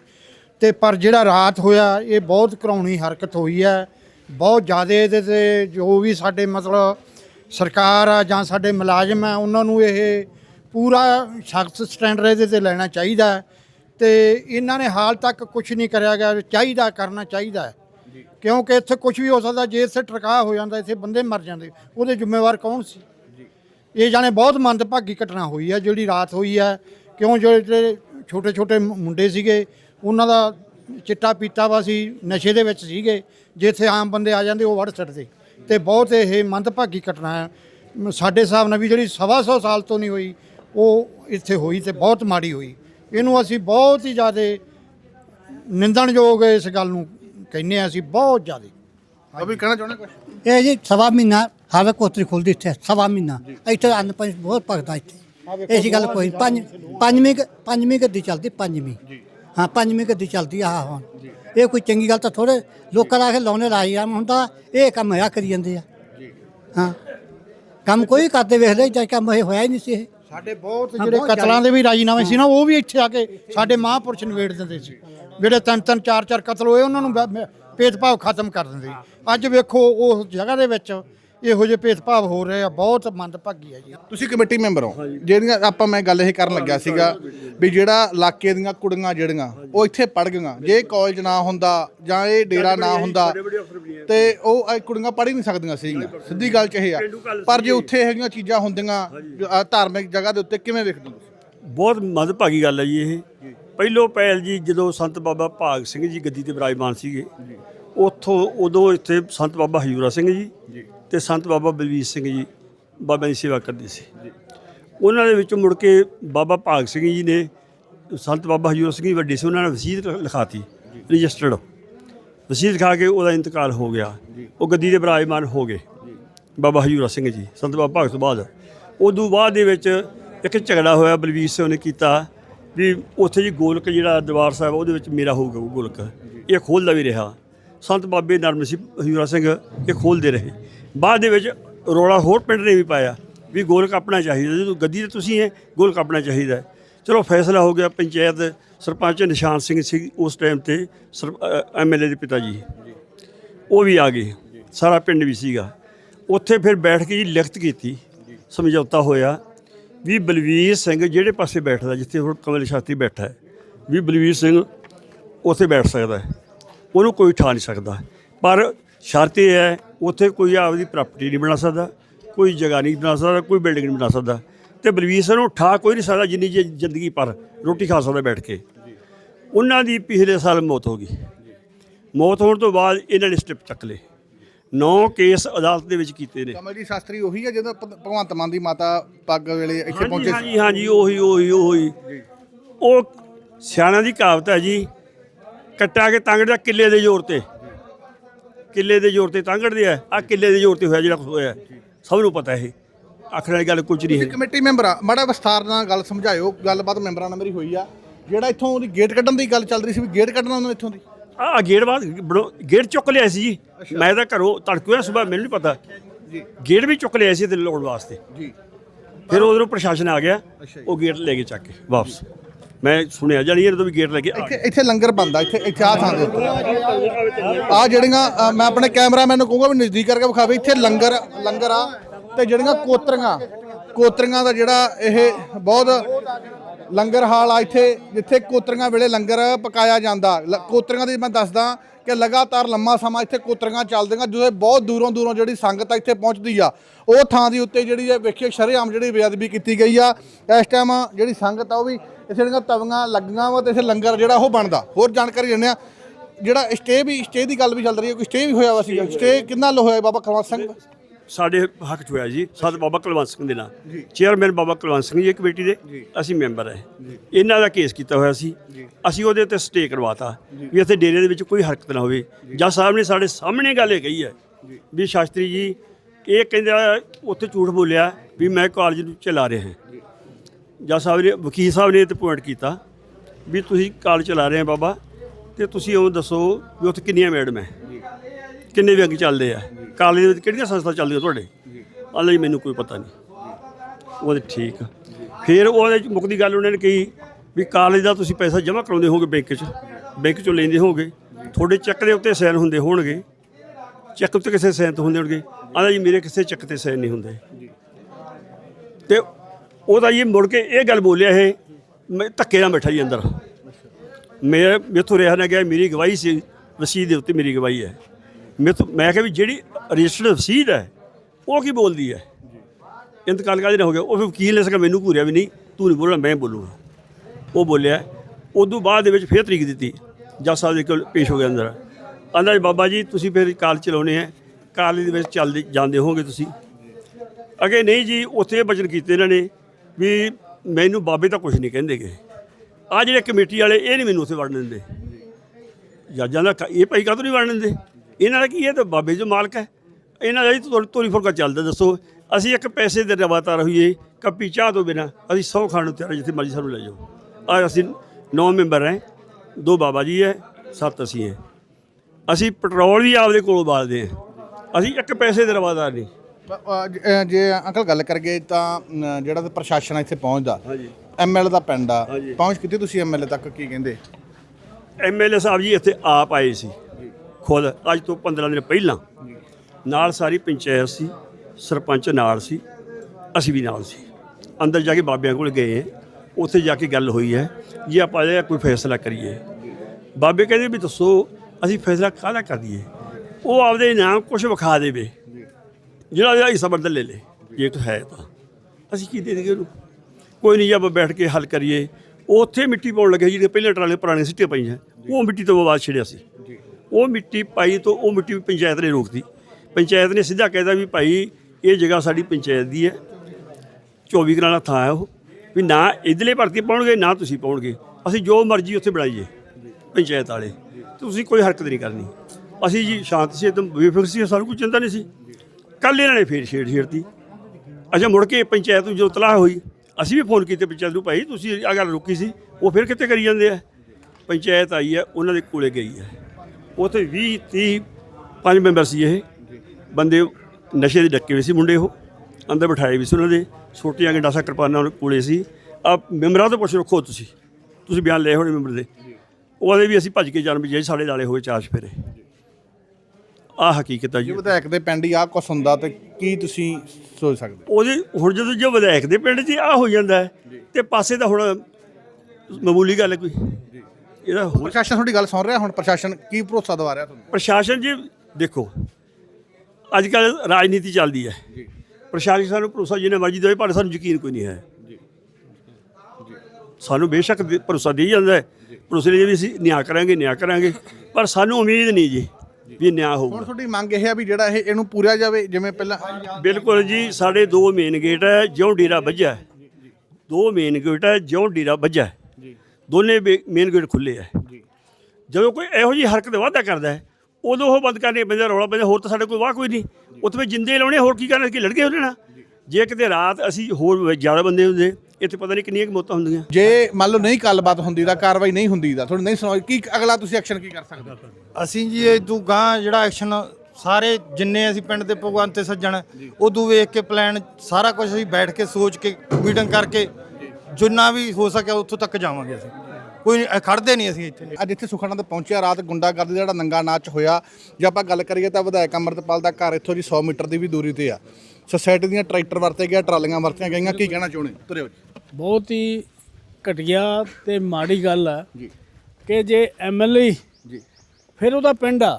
ਤੇ ਪਰ ਜਿਹੜਾ ਰਾਤ ਹੋਇਆ ਇਹ ਬਹੁਤ ਘਰਾਉਣੀ ਹਰਕਤ ਹੋਈ ਹੈ। ਬਹੁਤ ਜ਼ਿਆਦਾ ਇਹਦੇ ਤੇ ਜੋ ਵੀ ਸਾਡੇ ਮਤਲਬ ਸਰਕਾਰ ਆ ਜਾਂ ਸਾਡੇ ਮੁਲਾਜ਼ਮ ਆ ਉਹਨਾਂ ਨੂੰ ਇਹ ਪੂਰਾ ਸਖਤ ਸਟੈਂਡਰਡ ਇਹਦੇ ਤੇ ਲੈਣਾ ਚਾਹੀਦਾ ਹੈ ਤੇ ਇਹਨਾਂ ਨੇ ਹਾਲ ਤੱਕ ਕੁਝ ਨਹੀਂ ਕਰਿਆ ਗਿਆ ਚਾਹੀਦਾ ਕਰਨਾ ਚਾਹੀਦਾ ਹੈ। ਕਿਉਂਕਿ ਇੱਥੇ ਕੁਝ ਵੀ ਹੋ ਸਕਦਾ ਜੇ ਇੱਥੇ ਟਰਕਾ ਹੋ ਜਾਂਦਾ ਇੱਥੇ ਬੰਦੇ ਮਰ ਜਾਂਦੇ ਉਹਦੇ ਜ਼ਿੰਮੇਵਾਰ ਕੌਣ ਸੀ? ਇਹ ਜਾਣੇ ਬਹੁਤ ਮੰਦਭਾਗੀ ਘਟਨਾ ਹੋਈ ਹੈ ਜਿਹੜੀ ਰਾਤ ਹੋਈ ਹੈ ਕਿਉਂ ਜਿਹੜੇ ਛੋਟੇ ਛੋਟੇ ਮੁੰਡੇ ਸੀਗੇ ਉਹਨਾਂ ਦਾ ਚਿੱਟਾ ਪੀਤਾ ਵਾ ਸੀ ਨਸ਼ੇ ਦੇ ਵਿੱਚ ਸੀਗੇ ਜੇ ਇੱਥੇ ਆਮ ਬੰਦੇ ਆ ਜਾਂਦੇ ਉਹ ਵੜ ਛੱਡਦੇ। ਤੇ ਬਹੁਤ ਇਹ ਮੰਦਭਾਗੀ ਘਟਨਾ ਹੈ। ਸਾਡੇ ਹਿਸਾਬ ਨਾਲ ਵੀ ਜਿਹੜੀ ਸਵਾ ਸੌ ਸਾਲ ਤੋਂ ਨਹੀਂ ਹੋਈ ਉਹ ਇੱਥੇ ਹੋਈ ਤੇ ਬਹੁਤ ਮਾੜੀ ਹੋਈ। ਇਹਨੂੰ ਅਸੀਂ ਬਹੁਤ ਹੀ ਜ਼ਿਆਦਾ ਨਿੰਦਣਯੋਗ ਇਸ ਗੱਲ ਨੂੰ ਕਹਿੰਦੇ ਆ ਅਸੀਂ ਬਹੁਤ ਜ਼ਿਆਦਾ। ਉਹ ਵੀ ਕਹਿਣਾ ਚਾਹੁੰਦੇ ਕੁਝ ਇਹ ਜੀ ਸਵਾ ਮਹੀਨਾ ਹਰ ਕੋਤਰੀ ਖੁੱਲਦੀ ਇੱਥੇ ਸਵਾ ਮਹੀਨਾ। ਇੱਥੇ ਅੰਨ ਪੰਜ ਬਹੁਤ ਭਗਦਾ ਇੱਥੇ। ਐਸੀ ਗੱਲ ਕੋਈ ਨਹੀਂ। ਪੰਜ ਪੰਜਵੀਂ ਪੰਜਵੀਂ ਗੱਡੀ ਚੱਲਦੀ ਪੰਜਵੀਂ। ਹਾਂ ਪੰਜਵੀਂ ਗੱਡੀ ਚੱਲਦੀ ਆ ਹੁਣ। ਇਹ ਕੋਈ ਚੰਗੀ ਗੱਲ ਤਾਂ ਥੋੜੇ ਲੋਕਾਂ ਦਾ ਆ ਕੇ ਲਾਉਣੇ ਰਾਈ ਆ। ਹੁੰਦਾ ਇਹ ਕੰਮ ਹੋਇਆ ਕਰੀ ਜਾਂਦੇ ਆ। ਹਾਂ। ਕੰਮ ਕੋਈ ਕਰਦੇ ਵੇਖ ਲੈ ਜਦ ਕੰਮ ਇਹ ਹੋਇਆ ਹੀ ਨਹੀਂ ਸੀ ਇਹ। ਸਾਡੇ ਬਹੁਤ ਜਿਹੜੇ ਕਤਲਾਂ ਦੇ ਵੀ ਰਾਜੀਨਾਮੇ ਸੀ ਨਾ ਉਹ ਵੀ ਇੱਥੇ ਆ ਕੇ ਸਾਡੇ ਮਹਾਂਪੁਰਸ਼ ਨਿਬੇੜ ਦਿੰਦੇ ਸੀ। ਜਿਹੜੇ ਤਿੰਨ ਤਿੰਨ ਚਾਰ ਚਾਰ ਕਤਲ ਹੋਏ ਉਹਨਾਂ ਨੂੰ ਭੇਦਭਾਵ ਖਤਮ ਕਰ ਦਿੰਦੇ ਅੱਜ ਵੇਖੋ ਉਸ ਜਗ੍ਹਾ ਦੇ ਵਿੱਚ ਇਹੋ ਜਿਹੇ ਭੇਦਭਾਵ ਹੋ ਰਹੇ ਆ ਬਹੁਤ ਮੰਦਭਾਗੀ ਹੈ ਜੀ। ਤੁਸੀਂ ਕਮੇਟੀ ਮੈਂਬਰ ਹੋ ਜਿਹੜੀਆਂ ਆਪਾਂ ਮੈਂ ਗੱਲ ਇਹ ਕਰਨ ਲੱਗਿਆ ਸੀਗਾ ਵੀ ਜਿਹੜਾ ਇਲਾਕੇ ਦੀਆਂ ਕੁੜੀਆਂ ਜਿਹੜੀਆਂ ਉਹ ਇੱਥੇ ਪੜ ਗਈਆਂ। ਜੇ ਕਾਲਜ ਨਾ ਹੁੰਦਾ ਜਾਂ ਇਹ ਡੇਰਾ ਨਾ ਹੁੰਦਾ ਤੇ ਉਹ ਇਹ ਕੁੜੀਆਂ ਪੜ੍ਹ ਹੀ ਨਹੀਂ ਸਕਦੀਆਂ ਸੀਗੀਆਂ। ਸਿੱਧੀ ਗੱਲ ਚ ਇਹ ਆ। ਪਰ ਜੇ ਉੱਥੇ ਇਹੋ ਜਿਹੀਆਂ ਚੀਜ਼ਾਂ ਹੁੰਦੀਆਂ ਧਾਰਮਿਕ ਜਗ੍ਹਾ ਦੇ ਉੱਤੇ ਕਿਵੇਂ ਵੇਖਦੇ ਹੋ ਤੁਸੀਂ? ਬਹੁਤ ਮੰਦਭਾਗੀ ਗੱਲ ਹੈ ਜੀ ਇਹ। ਪਹਿਲੋ ਪਹਿਲ ਜੀ ਜਦੋਂ ਸੰਤ ਬਾਬਾ ਭਾਗ ਸਿੰਘ ਜੀ ਗੱਦੀ ਤੇ ਵਿਰਾਜਮਾਨ ਸੀਗੇ ਉੱਥੋਂ ਉਦੋਂ ਇੱਥੇ ਸੰਤ ਬਾਬਾ ਹਜੂਰਾ ਸਿੰਘ ਜੀ ਤੇ ਸੰਤ ਬਾਬਾ ਬਲਵੀਰ ਸਿੰਘ ਜੀ ਬਾਬਾ ਦੀ ਸੇਵਾ ਕਰਦੇ ਸੀ। ਉਹਨਾਂ ਦੇ ਵਿੱਚੋਂ ਮੁੜ ਕੇ ਬਾਬਾ ਭਾਗ ਸਿੰਘ ਜੀ ਨੇ, ਸੰਤ ਬਾਬਾ ਹਜ਼ੂਰ ਸਿੰਘ ਜੀ ਵੱਡੇ ਸੀ, ਉਹਨਾਂ ਨੇ ਵਸੀਅਤ ਲਿਖਾਤੀ, ਰਜਿਸਟਰਡ। ਵਸੀਅਤ ਲਿਖਾ ਕੇ ਉਹਦਾ ਇੰਤਕਾਲ ਹੋ ਗਿਆ। ਉਹ ਗੱਦੀ ਦੇ ਬਰਾਜਮਾਨ ਹੋ ਗਏ ਬਾਬਾ ਹਜੂਰਾ ਸਿੰਘ ਜੀ, ਸੰਤ ਬਾਬਾ ਭਾਗ ਤੋਂ ਬਾਅਦ। ਉਦੋਂ ਬਾਅਦ ਦੇ ਵਿੱਚ ਇੱਕ ਝਗੜਾ ਹੋਇਆ, ਬਲਵੀਰ ਸਿੰਘ ਨੇ ਕੀਤਾ ਵੀ ਉੱਥੇ ਜੀ ਗੋਲਕ ਜਿਹੜਾ ਦਰਬਾਰ ਸਾਹਿਬ ਉਹਦੇ ਵਿੱਚ ਮੇਰਾ ਹੋਊਗਾ ਉਹ ਗੋਲਕ। ਇਹ ਖੋਲਦਾ ਵੀ ਰਿਹਾ। ਸੰਤ ਬਾਬੇ ਨਰਮ ਸਿੰਘ, ਹਜੂਰਾ ਸਿੰਘ ਇਹ ਖੋਲਦੇ ਰਹੇ। ਬਾਅਦ ਦੇ ਵਿੱਚ ਰੋਲਾ ਹੋਰ ਪਿੰਡ ਨੇ ਵੀ ਪਾਇਆ ਵੀ ਗੋਲ ਕੱਪਣਾ ਚਾਹੀਦਾ, ਜਦੋਂ ਗੱਦੀ ਤੇ ਤੁਸੀਂ ਹੈ ਗੋਲ ਕੱਪਣਾ ਚਾਹੀਦਾ ਚਲੋ ਫੈਸਲਾ ਹੋ ਗਿਆ ਪੰਚਾਇਤ ਸਰਪੰਚ ਨਿਸ਼ਾਨ ਸਿੰਘ ਸੀ ਉਸ ਟਾਈਮ ਤੇ ਐਮਐਲਏ ਦੇ ਪਿਤਾ ਜੀ। ਉਹ ਵੀ ਆ ਗਏ, ਸਾਰਾ ਪਿੰਡ ਵੀ ਸੀਗਾ। ਉੱਥੇ ਫਿਰ ਬੈਠ ਕੇ ਜੀ ਲਿਖਤ ਕੀਤੀ, ਸਮਝੌਤਾ ਹੋਇਆ ਵੀ ਬਲਵੀਰ ਸਿੰਘ ਜਿਹੜੇ ਪਾਸੇ ਬੈਠਦਾ, ਜਿੱਥੇ ਹੁਣ ਕਮਲ ਸ਼ਾਸਤਰੀ ਬੈਠਾ ਹੈ, ਵੀ ਬਲਵੀਰ ਸਿੰਘ ਉੱਥੇ ਬੈਠ ਸਕਦਾ ਹੈ। ਉਹਨੂੰ ਕੋਈ ਠਾ ਨਹੀਂ ਸਕਦਾ। ਪਰ ਸ਼ਰਤ ਇਹ ਹੈ ਉੱਥੇ ਕੋਈ ਆਪਦੀ ਪ੍ਰਾਪਰਟੀ ਨਹੀਂ ਬਣਾ ਸਕਦਾ ਕੋਈ ਜਗ੍ਹਾ ਨਹੀਂ ਬਣਾ ਸਕਦਾ ਕੋਈ ਬਿਲਡਿੰਗ ਨਹੀਂ ਬਣਾ ਸਕਦਾ। ਤੇ ਬਲਵੀਰ ਸਿੰਘ ਨੂੰ ਠਾ ਕੋਈ ਨਹੀਂ ਸਕਦਾ ਜਿੰਨੀ ਜੀ ਜ਼ਿੰਦਗੀ ਪਰ ਰੋਟੀ ਖਾ ਸਕਦਾ ਬੈਠ ਕੇ। ਉਹਨਾਂ ਦੀ ਪਿਛਲੇ ਸਾਲ ਮੌਤ ਹੋ ਗਈ। ਮੌਤ ਹੋਣ ਤੋਂ ਬਾਅਦ ਇਹਨਾਂ ਨੇ ਸਟੈਪ ਚੱਕ ਲਏ। ਨੌ ਕੇਸ ਅਦਾਲਤ ਦੇ ਵਿੱਚ ਕੀਤੇ ਨੇ। ਕਮਲ ਜੀ ਸ਼ਾਸਤਰੀ ਉਹੀ ਹੈ ਜਦੋਂ ਭਗਵੰਤ ਮਾਨ ਦੀ ਮਾਤਾ ਪੱਗ ਵੇਲੇ ਇੱਥੇ ਪਹੁੰਚੇ ਹਾਂਜੀ ਹਾਂਜੀ ਉਹੀ ਉਹੀ ਉਹੀ। ਉਹ ਸਿਆਣਿਆਂ ਦੀ ਕਹਾਵਤ ਹੈ ਜੀ ਕੱਟਾ ਕੇ ਤੰਗੜਦਾ ਕਿੱਲੇ ਦੇ ਜ਼ੋਰ ਤੇ। ਕਿੱਲੇ ਦੇ ਜ਼ੋਰ ਤੇ ਤੰਗੜਦੇ ਆ ਆ ਕਿੱਲੇ ਦੇ ਜ਼ੋਰ ਤੇ ਹੋਇਆ ਜਿਹੜਾ ਕੁਛ ਹੋਇਆ। ਸਭ ਨੂੰ ਪਤਾ ਇਹ। ਆਖਣ ਵਾਲੀ ਗੱਲ ਕੁਝ ਨਹੀਂ ਹੈ। ਕਮੇਟੀ ਮੈਂਬਰ ਆ ਮਾੜਾ ਵਿਸਥਾਰ ਨਾਲ ਗੱਲ ਸਮਝਾਇਓ ਗੱਲਬਾਤ ਮੈਂਬਰਾਂ ਨਾਲ ਮੇਰੀ ਹੋਈ ਆ। ਜਿਹੜਾ ਇੱਥੋਂ ਦੀ ਗੇਟ ਕੱਢਣ ਦੀ ਗੱਲ ਚੱਲ ਰਹੀ ਸੀ ਵੀ ਗੇਟ ਕੱਢਣਾ ਉਹਨਾਂ ਇੱਥੋਂ ਦੀ? ਆ ਗੇਟ ਬਾਅਦ ਗੇਟ ਚੁੱਕ ਲਿਆ ਸੀ ਜੀ। ਮੈਂ ਤਾਂ ਘਰੋਂ ਤੜਕੇ ਸਵੇਰ ਮੈਨੂੰ ਨਹੀਂ ਪਤਾ। ਗੇਟ ਵੀ ਚੁੱਕ ਲਿਆ ਸੀ ਤੇ ਲਾਉਣ ਵਾਸਤੇ। ਜੀ। ਫਿਰ ਉਧਰੋਂ ਪ੍ਰਸ਼ਾਸਨ ਆ ਗਿਆ ਉਹ ਗੇਟ ਲੈ ਕੇ ਚੱਕ ਕੇ ਵਾਪਸ। ਮੈਂ ਸੁਣਿਆ ਜਾਨੀ ਇਹਨਾਂ ਤੋਂ ਵੀ ਗੇਟ ਲੈ ਕੇ ਆ ਇੱਥੇ ਇੱਥੇ ਲੰਗਰ ਬੰਦਾ ਇੱਥੇ ਇੱਥੇ ਆ ਥਾਂ ਦੇ ਆ ਜਿਹੜੀਆਂ ਅ, ਮੈਂ ਆਪਣੇ ਕੈਮਰਾਮੈਨ ਨੂੰ ਕਹੂੰਗਾ ਵੀ ਨਜ਼ਦੀਕ ਕਰਕੇ ਵਿਖਾਵੇ ਇੱਥੇ ਲੰਗਰ ਲੰਗਰ ਆ ਤੇ ਜਿਹੜੀਆਂ ਕੋਤਰੀਆਂ ਕੋਤਰੀਆਂ ਦਾ ਜਿਹੜਾ ਇਹ ਬਹੁਤ ਲੰਗਰ ਹਾਲ ਆ ਇੱਥੇ ਜਿੱਥੇ ਕੋਤਰੀਆਂ ਵੇਲੇ ਲੰਗਰ ਪਕਾਇਆ ਜਾਂਦਾ। ਲ- ਕੋਤਰੀਆਂ ਦੀ ਮੈਂ ਦੱਸਦਾ ਕਿ ਲਗਾਤਾਰ ਲੰਮਾ ਸਮਾਂ ਇੱਥੇ ਕੋਤਰੀਆਂ ਚੱਲਦੀਆਂ, ਜਦੋਂ ਬਹੁਤ ਦੂਰੋਂ ਦੂਰੋਂ ਜਿਹੜੀ ਸੰਗਤ ਆ ਇੱਥੇ ਪਹੁੰਚਦੀ ਆ, ਉਹ ਥਾਂ ਦੀ ਉੱਤੇ ਜਿਹੜੀ ਹੈ ਵੇਖਿਓ ਸ਼ਰੇਆਮ ਜਿਹੜੀ ਬੇਅਦਬੀ ਕੀਤੀ ਗਈ ਆ, ਇਸ ਟਾਈਮ ਜਿਹੜੀ ਸੰਗਤ ਆ ਉਹ ਵੀ ਇੱਥੇ ਜਿਹੜੀਆਂ ਤਵੀਆਂ ਲੱਗੀਆਂ ਵਾ ਤੇ ਇੱਥੇ ਲੰਗਰ ਜਿਹੜਾ ਉਹ ਬਣਦਾ। ਹੋਰ ਜਾਣਕਾਰੀ ਦਿੰਦੇ ਆ, ਜਿਹੜਾ ਸਟੇ ਵੀ ਸਟੇ ਦੀ ਗੱਲ ਵੀ ਚੱਲ ਰਹੀ ਹੈ ਕੋਈ ਸਟੇ ਵੀ ਹੋਇਆ ਵਾ ਸੀ ਸਟੇ ਕਿੰਨਾ ਲੋ ਹੋਇਆ ਬਾਬਾ ਖਲਵੰਤ ਸਿੰਘ? ਸਾਡੇ ਹੱਕ ਚ ਹੋਇਆ ਜੀ ਸਾਧ ਬਾਬਾ ਕੁਲਵੰਤ ਸਿੰਘ ਦੇ ਨਾਂ। ਚੇਅਰਮੈਨ ਬਾਬਾ ਕੁਲਵੰਤ ਸਿੰਘ ਜੀ ਕਮੇਟੀ ਦੇ ਅਸੀਂ ਮੈਂਬਰ ਹੈ। ਇਹਨਾਂ ਦਾ ਕੇਸ ਕੀਤਾ ਹੋਇਆ ਸੀ। ਅਸੀਂ ਉਹਦੇ ਉੱਤੇ ਸਟੇ ਕਰਵਾਤਾ ਵੀ ਇੱਥੇ ਡੇਰੇ ਦੇ ਵਿੱਚ ਕੋਈ ਹਰਕਤ ਨਾ ਹੋਵੇ। ਜੱਜ ਸਾਹਿਬ ਨੇ ਸਾਡੇ ਸਾਹਮਣੇ ਗੱਲ ਇਹ ਕਹੀ ਹੈ ਵੀ ਸ਼ਾਸਤਰੀ ਜੀ ਇਹ ਕਹਿੰਦਾ ਉੱਥੇ ਝੂਠ ਬੋਲਿਆ ਵੀ ਮੈਂ ਕਾਲਜ ਨੂੰ ਚਲਾ ਰਿਹਾ ਹਾਂ। ਜੱਜ ਸਾਹਿਬ ਨੇ ਵਕੀਲ ਸਾਹਿਬ ਨੇ ਤੇ ਪੁਆਇੰਟ ਕੀਤਾ ਵੀ ਤੁਸੀਂ ਕਾਲਜ ਚਲਾ ਰਹੇ ਆ ਬਾਬਾ ਤੇ ਤੁਸੀਂ ਉਹ ਦੱਸੋ ਵੀ ਉੱਥੇ ਕਿੰਨੀਆਂ ਮੈਡਮ ਹੈ। ਕਿੰਨੇ ਵਿਅੰਗ ਚੱਲਦੇ ਆ? ਕਾਲਜ ਦੇ ਵਿੱਚ ਕਿਹੜੀਆਂ ਸੰਸਥਾ ਚੱਲਦੀਆਂ ਤੁਹਾਡੇ? ਆਲੇ ਜੀ ਮੈਨੂੰ ਕੋਈ ਪਤਾ ਨਹੀਂ। ਉਹਦੇ ਠੀਕ ਆ। ਫਿਰ ਉਹਦੇ ਚ ਮੁੱਕਦੀ ਗੱਲ ਉਹਨਾਂ ਨੇ ਕਹੀ ਵੀ ਕਾਲਜ ਦਾ ਤੁਸੀਂ ਪੈਸਾ ਜਮ੍ਹਾਂ ਕਰਾਉਂਦੇ ਹੋਗੇ ਬੈਂਕ 'ਚ। ਬੈਂਕ 'ਚੋਂ ਲੈਂਦੇ ਹੋਗੇ ਤੁਹਾਡੇ ਚੈੱਕ ਦੇ ਉੱਤੇ ਸਾਈਨ ਹੁੰਦੇ ਹੋਣਗੇ। ਚੈੱਕ ਉੱਤੇ ਕਿਸੇ ਸਾਈਨ ਤੋਂ ਹੁੰਦੇ ਹੋਣਗੇ। ਆਂਦਾ ਜੀ ਮੇਰੇ ਕਿਸੇ ਚੈੱਕ ਤੇ ਸਾਈਨ ਨਹੀਂ ਹੁੰਦੇ। ਤੇ ਉਹਦਾ ਜੀ ਮੁੜ ਕੇ ਇਹ ਗੱਲ ਬੋਲਿਆ ਇਹ, ਮੈਂ ਧੱਕੇ ਨਾਲ ਬੈਠਾ ਜੀ ਅੰਦਰ। ਮੈਂ ਮੇਥੋਂ ਰਿਹਾ ਨਾ ਗਿਆ, ਮੇਰੀ ਗਵਾਹੀ ਸੀ। ਰਸੀਦ ਦੇ ਉੱਤੇ ਮੇਰੀ ਗਵਾਹੀ ਹੈ। ਮੇਥੋਂ ਮੈਂ ਕਿਹਾ ਵੀ ਜਿਹੜੀ ਰਜਿਸਟਰਡ ਰਸੀਦ ਹੈ, ਉਹ ਕੀ ਬੋਲਦੀ ਹੈ? ਇੰਤਕਾਲ ਕਾਹਦੇ ਨਾ ਹੋ ਗਿਆ? ਉਹ ਫਿਰ ਵਕੀਲ ਨੇ ਸਗਾ ਮੈਨੂੰ ਘੂਰਿਆ ਵੀ ਨਹੀਂ, ਤੂੰ ਨਹੀਂ ਬੋਲਣਾ, ਮੈਂ ਬੋਲੂਗਾ। ਉਹ ਬੋਲਿਆ, ਉਦੋਂ ਬਾਅਦ ਦੇ ਵਿੱਚ ਫੇਰ ਤਰੀਕ ਦਿੱਤੀ, ਜੱਜ ਸਾਹਿਬ ਦੇ ਕੋਲ ਪੇਸ਼ ਹੋ ਗਿਆ ਅੰਦਰ। ਆਂਦਾ ਜੀ, ਬਾਬਾ ਜੀ, ਤੁਸੀਂ ਫਿਰ ਕਾਲ ਚਲਾਉਣੇ ਆ ਕਾਲ ਦੇ ਵਿੱਚ ਚੱਲਦੇ ਜਾਂਦੇ ਹੋਗੇ ਤੁਸੀਂ। ਅਗੇ ਨਹੀਂ ਜੀ, ਉੱਥੇ ਇਹ ਬਚਨ ਕੀਤੇ ਇਹਨਾਂ ਨੇ ਵੀ ਮੈਨੂੰ ਬਾਬੇ ਤਾਂ ਕੁਝ ਨਹੀਂ ਕਹਿੰਦੇਗੇ ਆ ਜਿਹੜੇ ਕਮੇਟੀ ਵਾਲੇ, ਇਹ ਨਹੀਂ ਮੈਨੂੰ ਉੱਥੇ ਵੜਨ ਦਿੰਦੇ। ਜੱਜਾਂ ਦਾ ਕ- ਇਹ ਭਾਈ ਕਾਹਤੋਂ ਨਹੀਂ ਵੜਨ ਦਿੰਦੇ? ਇਹਨਾਂ ਦਾ ਕੀ ਹੈ ਤਾਂ ਬਾਬੇ ਜੋ ਮਾਲਕ ਹੈ। ਇਹਨਾਂ ਦਾ ਜੀ ਤੋਰੀ ਤੋਰੀ ਫੁਲਕਾ ਚੱਲਦਾ ਦੱਸੋ। ਅਸੀਂ ਇੱਕ ਪੈਸੇ ਦੇ ਰਵਾਤਾਰ ਹੋਈਏ ਕੱਪੀ ਚਾਹ ਤੋਂ ਬਿਨਾ ਅਸੀਂ ਸੌ ਖਾਣ ਨੂੰ ਤਿਆਰ ਜਿੱਥੇ ਮਰਜ਼ੀ ਸਾਨੂੰ ਲੈ ਜਾਓ। ਆ ਅਸੀਂ ਨੌ ਮੈਂਬਰ ਹੈ ਦੋ ਬਾਬਾ ਜੀ ਹੈ ਸੱਤ ਅਸੀਂ ਹੈ। ਅਸੀਂ ਪੈਟਰੋਲ ਵੀ ਆਪਦੇ ਕੋਲੋਂ ਬਾਲਦੇ ਹਾਂ। ਅਸੀਂ ਇੱਕ ਪੈਸੇ ਦੇ ਰਵਾਦਾਰ ਨਹੀਂ। ਜ- ਅੰਕਲ ਗੱਲ ਕਰਗੇ ਤਾਂ ਅ, ਜਿਹੜਾ ਤੇ ਪ੍ਰਸ਼ਾਸਨ ਇੱਥੇ ਪਹੁੰਚਦਾ। ਐਮਐਲ ਦਾ ਪਿੰਡ ਆ। ਪਹੁੰਚ ਕੀਤੀ ਤੁਸੀਂ ਐਮਐਲਏ ਤੱਕ ਕੀ ਕਹਿੰਦੇ? ਐਮਐਲਏ ਸਾਹਿਬ ਜੀ ਇੱਥੇ ਆਪ ਆਏ ਸੀ। ਖੁਦ ਅੱਜ ਤੋਂ 15 ਦਿਨ ਪਹਿਲਾਂ ਨਾਲ ਸਾਰੀ ਪੰਚਾਇਤ ਸੀ ਸਰਪੰਚ ਨਾਲ ਸੀ ਅਸੀਂ ਵੀ ਨਾਲ ਸੀ। ਅੰਦਰ ਜਾ ਕੇ ਬਾਬਿਆਂ ਕੋਲ ਗਏ ਹੈ ਉੱਥੇ ਜਾ ਕੇ ਗੱਲ ਹੋਈ ਹੈ ਜੀ ਆਪਾਂ ਇਹਦਾ ਕੋਈ ਫੈਸਲਾ ਕਰੀਏ। ਬਾਬੇ ਕਹਿੰਦੇ ਵੀ ਦੱਸੋ ਅਸੀਂ ਫੈਸਲਾ ਕਾਹਦਾ ਕਰ ਦਈਏ? ਉਹ ਆਪਦੇ ਨਾਮ ਕੁਝ ਵਿਖਾ ਦੇਵੇ। ਜਿਹੜਾ ਜਿਹੜਾ ਹਿੱਸਾ ਬਣਦਾ ਲੈ ਲੇ ਜੇ ਤਾਂ ਹੈ ਤਾਂ। ਅਸੀਂ ਕੀ ਦੇ ਦੇਗੇ ਉਹਨੂੰ? ਕੋਈ ਨਹੀਂ ਜੇ ਆਪਾਂ ਬੈਠ ਕੇ ਹੱਲ ਕਰੀਏ। ਉੱਥੇ ਮਿੱਟੀ ਪਾਉਣ ਲੱਗੇ ਜਿਹੜੇ ਪਹਿਲੇ ਟਰਾਲੇ ਪੁਰਾਣੇ ਸਿੱਟੇ ਪਈਆਂ। ਉਹ ਮਿੱਟੀ ਤੋਂ ਬਾਅਦ ਛਿੜਿਆ ਸੀ। ਉਹ ਮਿੱਟੀ ਪਾਈ ਤੋਂ ਉਹ ਮਿੱਟੀ ਪੰਚਾਇਤ ਨੇ ਰੋਕਦੀ ਪੰਚਾਇਤ ਨੇ ਸਿੱਧਾ ਕਹਿਦਾ ਵੀ ਭਾਈ ਇਹ ਜਗ੍ਹਾ ਸਾਡੀ ਪੰਚਾਇਤ ਦੀ ਹੈ। 24 ਕਰਾਲਾ ਥਾਂ ਹੈ ਉਹ। ਵੀ ਨਾ ਇਧਰਲੇ ਭਰਤੀ ਪਾਉਣਗੇ, ਨਾ ਤੁਸੀਂ ਪਾਉਣਗੇ। ਅਸੀਂ ਜੋ ਮਰਜ਼ੀ ਉੱਥੇ ਬਣਾਈਏ, ਪੰਚਾਇਤ ਵਾਲੇ। ਤੁਸੀਂ ਕੋਈ ਹਰਕਤ ਨਹੀਂ ਕਰਨੀ। ਅਸੀਂ ਜੀ ਸ਼ਾਂਤ ਸੀ, ਇੱਕਦਮ ਬੇਫਿਕਰ ਸੀ, ਸਾਨੂੰ ਕੋਈ ਚਿੰਤਾ ਨਹੀਂ ਸੀ। ਕੱਲ ਇਹਨਾਂ ਨੇ ਫੇਰ ਛੇੜ ਛੇੜਤੀ। ਅੱਛਾ, ਮੁੜ ਕੇ ਪੰਚਾਇਤ ਨੂੰ ਜਦੋਂ ਤਲਾਹ ਹੋਈ, ਅਸੀਂ ਵੀ ਫੋਨ ਕੀਤੇ ਪੰਚਾਇਤ ਨੂੰ ਭਾਈ, ਤੁਸੀਂ ਆ ਗੱਲ ਰੁਕੀ ਸੀ, ਉਹ ਫਿਰ ਕਿੱਥੇ ਕਰੀ ਜਾਂਦੇ ਆ? ਪੰਚਾਇਤ ਆਈ ਹੈ, ਉਹਨਾਂ ਦੇ ਕੋਲੇ ਗਈ ਹੈ। ਉੱਥੇ 20 30 ਪੰਜ ਮੈਂਬਰ ਸੀ ਇਹ। ਬੰਦੇ ਨਸ਼ੇ ਦੇ ਡੱਕੇ ਹੋਏ ਸੀ ਮੁੰਡੇ ਉਹ। ਅੰਦਰ ਬਿਠਾਏ ਵੀ ਸੀ ਉਹਨਾਂ ਦੇ। ਛੋਟੀਆਂ ਗੰਡਾਸਾ ਕਿਰਪਾਨਾਂ ਉਹਨਾਂ ਕੋਲੇ ਸੀ। ਆ ਮੈਂਬਰਾਂ ਤੋਂ ਪੁੱਛ ਰੱਖੋ ਤੁਸੀਂ। ਤੁਸੀਂ ਬਿਆਨ ਲਏ ਹੋਣੇ ਮੈਂਬਰ ਦੇ। ਉਹਦੇ ਵੀ ਅਸੀਂ ਭੱਜ ਕੇ ਜਾਣ ਵੀ ਸਾਡੇ ਨਾਲੇ ਹੋਏ ਚਾਰ ਫੇਰੇ। ਆ ਹਕੀਕਤ ਹੈ ਜੇ। ਜੀ ਵਿਧਾਇਕ ਦੇ ਪਿੰਡ ਹੀ ਆ ਕੁਛ ਹੁੰਦਾ ਤੇ ਕੀ ਤੁਸੀਂ ਸੋਚ ਸਕਦੇ? ਉਹਦੇ ਹੁਣ ਜਦੋਂ ਜੋ ਵਿਧਾਇਕ ਦੇ ਪਿੰਡ 'ਚ ਆ ਹੋ ਜਾਂਦਾ ਹੈ, ਤੇ ਪਾਸੇ ਤਾਂ ਹੁਣ ਮਾਮੂਲੀ ਗੱਲ ਹੈ ਕੋਈ। ਇਹਦਾ ਹੋਰ ਪ੍ਰਸ਼ਾਸਨ ਤੁਹਾਡੀ ਗੱਲ ਸੁਣ ਰਿਹਾ ਹੁਣ ਪ੍ਰਸ਼ਾਸਨ ਕੀ ਭਰੋਸਾ ਦਵਾ ਰਿਹਾ ਤੁਹਾਨੂੰ? ਪ੍ਰਸ਼ਾਸਨ ਜੀ ਦੇਖੋ ਅੱਜ ਕੱਲ ਰਾਜਨੀਤੀ ਚੱਲਦੀ ਹੈ। ਪ੍ਰਸ਼ਾਸਨ ਸਾਨੂੰ ਭਰੋਸਾ ਜਿੰਨਾ ਮਰਜ਼ੀ ਦੇਵੇ ਪਰ ਸਾਨੂੰ ਯਕੀਨ ਕੋਈ ਨਹੀਂ ਹੈ। ਸਾਨੂੰ ਬੇਸ਼ੱਕ ਭਰੋਸਾ ਦੇ ਜਾਂਦਾ ਹੈ। ਭਰੋਸੇ ਲਈ ਵੀ ਅਸੀਂ ਨਿਆਂ ਕਰਾਂਗੇ ਨਿਆਂ ਕਰਾਂਗੇ ਪਰ ਸਾਨੂੰ ਉਮੀਦ ਨਹੀਂ ਜੀ ਵੀ ਨਿਆਂ ਹੋਊਗਾ। ਹੁਣ ਤੁਹਾਡੀ ਮੰਗ ਇਹ ਆ ਵੀ ਜਿਹੜਾ ਇਹ ਇਹਨੂੰ ਪੂਰਿਆ ਜਾਵੇ ਜਿਵੇਂ ਪਹਿਲਾਂ ਬਿਲਕੁਲ ਜੀ ਸਾਡੇ ਦੋ ਮੇਨ ਗੇਟ ਹੈ ਜਿਉਂ ਡੇਰਾ ਵੱਜਾ ਹੈ। ਦੋ ਮੇਨ ਗੇਟ ਹੈ ਜਿਉਂ ਡੇਰਾ ਵੱਜਾ ਹੈ। ਦੋਨੇ ਮੇਨ ਗੇਟ ਖੁੱਲੇ ਹੈ ਜਦੋਂ ਕੋਈ ਇਹੋ ਜੀ ਹਰਕਤ ਵਾਧਾ ਕਰਦਾ ਹੈ ਉਦੋਂ ਉਹ ਬੰਦ ਕਰਨੇ ਪੈਂਦੇ ਰੌਲਾ ਪੈਂਦਾ ਹੋਰ ਤਾਂ ਸਾਡੇ ਕੋਈ ਵਾਹ ਕੋਈ ਨਹੀਂ। ਉੱਥੇ ਜਿੰਦੇ ਲਾਉਣੇ ਹੋਰ ਕੀ ਕਰਨਾ ਕਿ ਲੜਕੇ ਹੋ ਲੈਣਾ ਜੇ। ਕਿਤੇ ਰਾਤ ਅਸੀਂ ਹੋਰ ਜ਼ਿਆਦਾ ਬੰਦੇ ਹੁੰਦੇ ਇੱਥੇ ਪਤਾ ਨਹੀਂ ਕਿੰਨੀਆਂ ਕੁ ਮੌਤਾਂ ਹੁੰਦੀਆਂ। ਜੇ ਮੰਨ ਲਓ ਨਹੀਂ ਗੱਲਬਾਤ ਹੁੰਦੀ ਤਾਂ ਕਾਰਵਾਈ ਨਹੀਂ ਹੁੰਦੀ ਤਾਂ ਤੁਹਾਨੂੰ ਨਹੀਂ ਸੁਣਾਈ ਕੀ ਅਗਲਾ ਤੁਸੀਂ ਐਕਸ਼ਨ ਕੀ ਕਰ ਸਕਦੇ? ਹੋ ਅਸੀਂ ਜੀ ਇਹ ਤੋਂ ਗਾਂ ਜਿਹੜਾ ਐਕਸ਼ਨ ਸਾਰੇ ਜਿੰਨੇ ਅਸੀਂ ਪਿੰਡ ਦੇ ਭਗਵੰਤ ਤੇ ਸੱਜਣ ਉਦੋਂ ਵੇਖ ਕੇ ਪਲਾਨ ਸਾਰਾ ਕੁਝ ਅਸੀਂ ਬੈਠ ਕੇ ਸੋਚ ਕੇ ਮੀਟਿੰਗ ਕਰਕੇ ਜਿੰਨਾ ਵੀ ਹੋ ਸਕਿਆ ਉੱਥੋਂ ਤੱਕ ਜਾਵਾਂਗੇ ਅਸੀਂ। ਕੋਈ ਖੜਦੇ ਨਹੀਂ ਅਸੀਂ ਇੱਥੇ। ਅੱਜ ਇੱਥੇ ਸੁਖਣਾ ਤੇ ਪਹੁੰਚਿਆ ਰਾਤ ਗੁੰਡਾਗਰਦੀ ਦਾ ਜਿਹੜਾ ਨੰਗਾ ਨਾਚ ਹੋਇਆ ਜੇ ਆਪਾਂ ਗੱਲ ਕਰੀਏ ਤਾਂ ਵਿਧਾਇਕ ਅਮਰਤਪਾਲ ਦਾ ਘਰ ਇੱਥੋਂ ਜੀ 100 ਮੀਟਰ ਦੀ ਵੀ ਦੂਰੀ ਤੇ ਆ। ਸੋਸਾਇਟੀ ਦੀਆਂ ਟਰੈਕਟਰ ਵਰਤੇ ਗਿਆ ਟਰਾਲੀਆਂ ਵਰਤੀਆਂ ਗਈਆਂ ਕੀ ਕਹਿਣਾ ਚਾਹੁੰਦੇ ਤੁਰਿਓ ਜੀ। ਬਹੁਤ ਹੀ ਘਟੀਆ ਤੇ ਮਾੜੀ ਗੱਲ ਆ ਕਿ ਜੇ ਐਮਐਲਏ ਜੀ ਫਿਰ ਉਹਦਾ ਪਿੰਡ ਆ।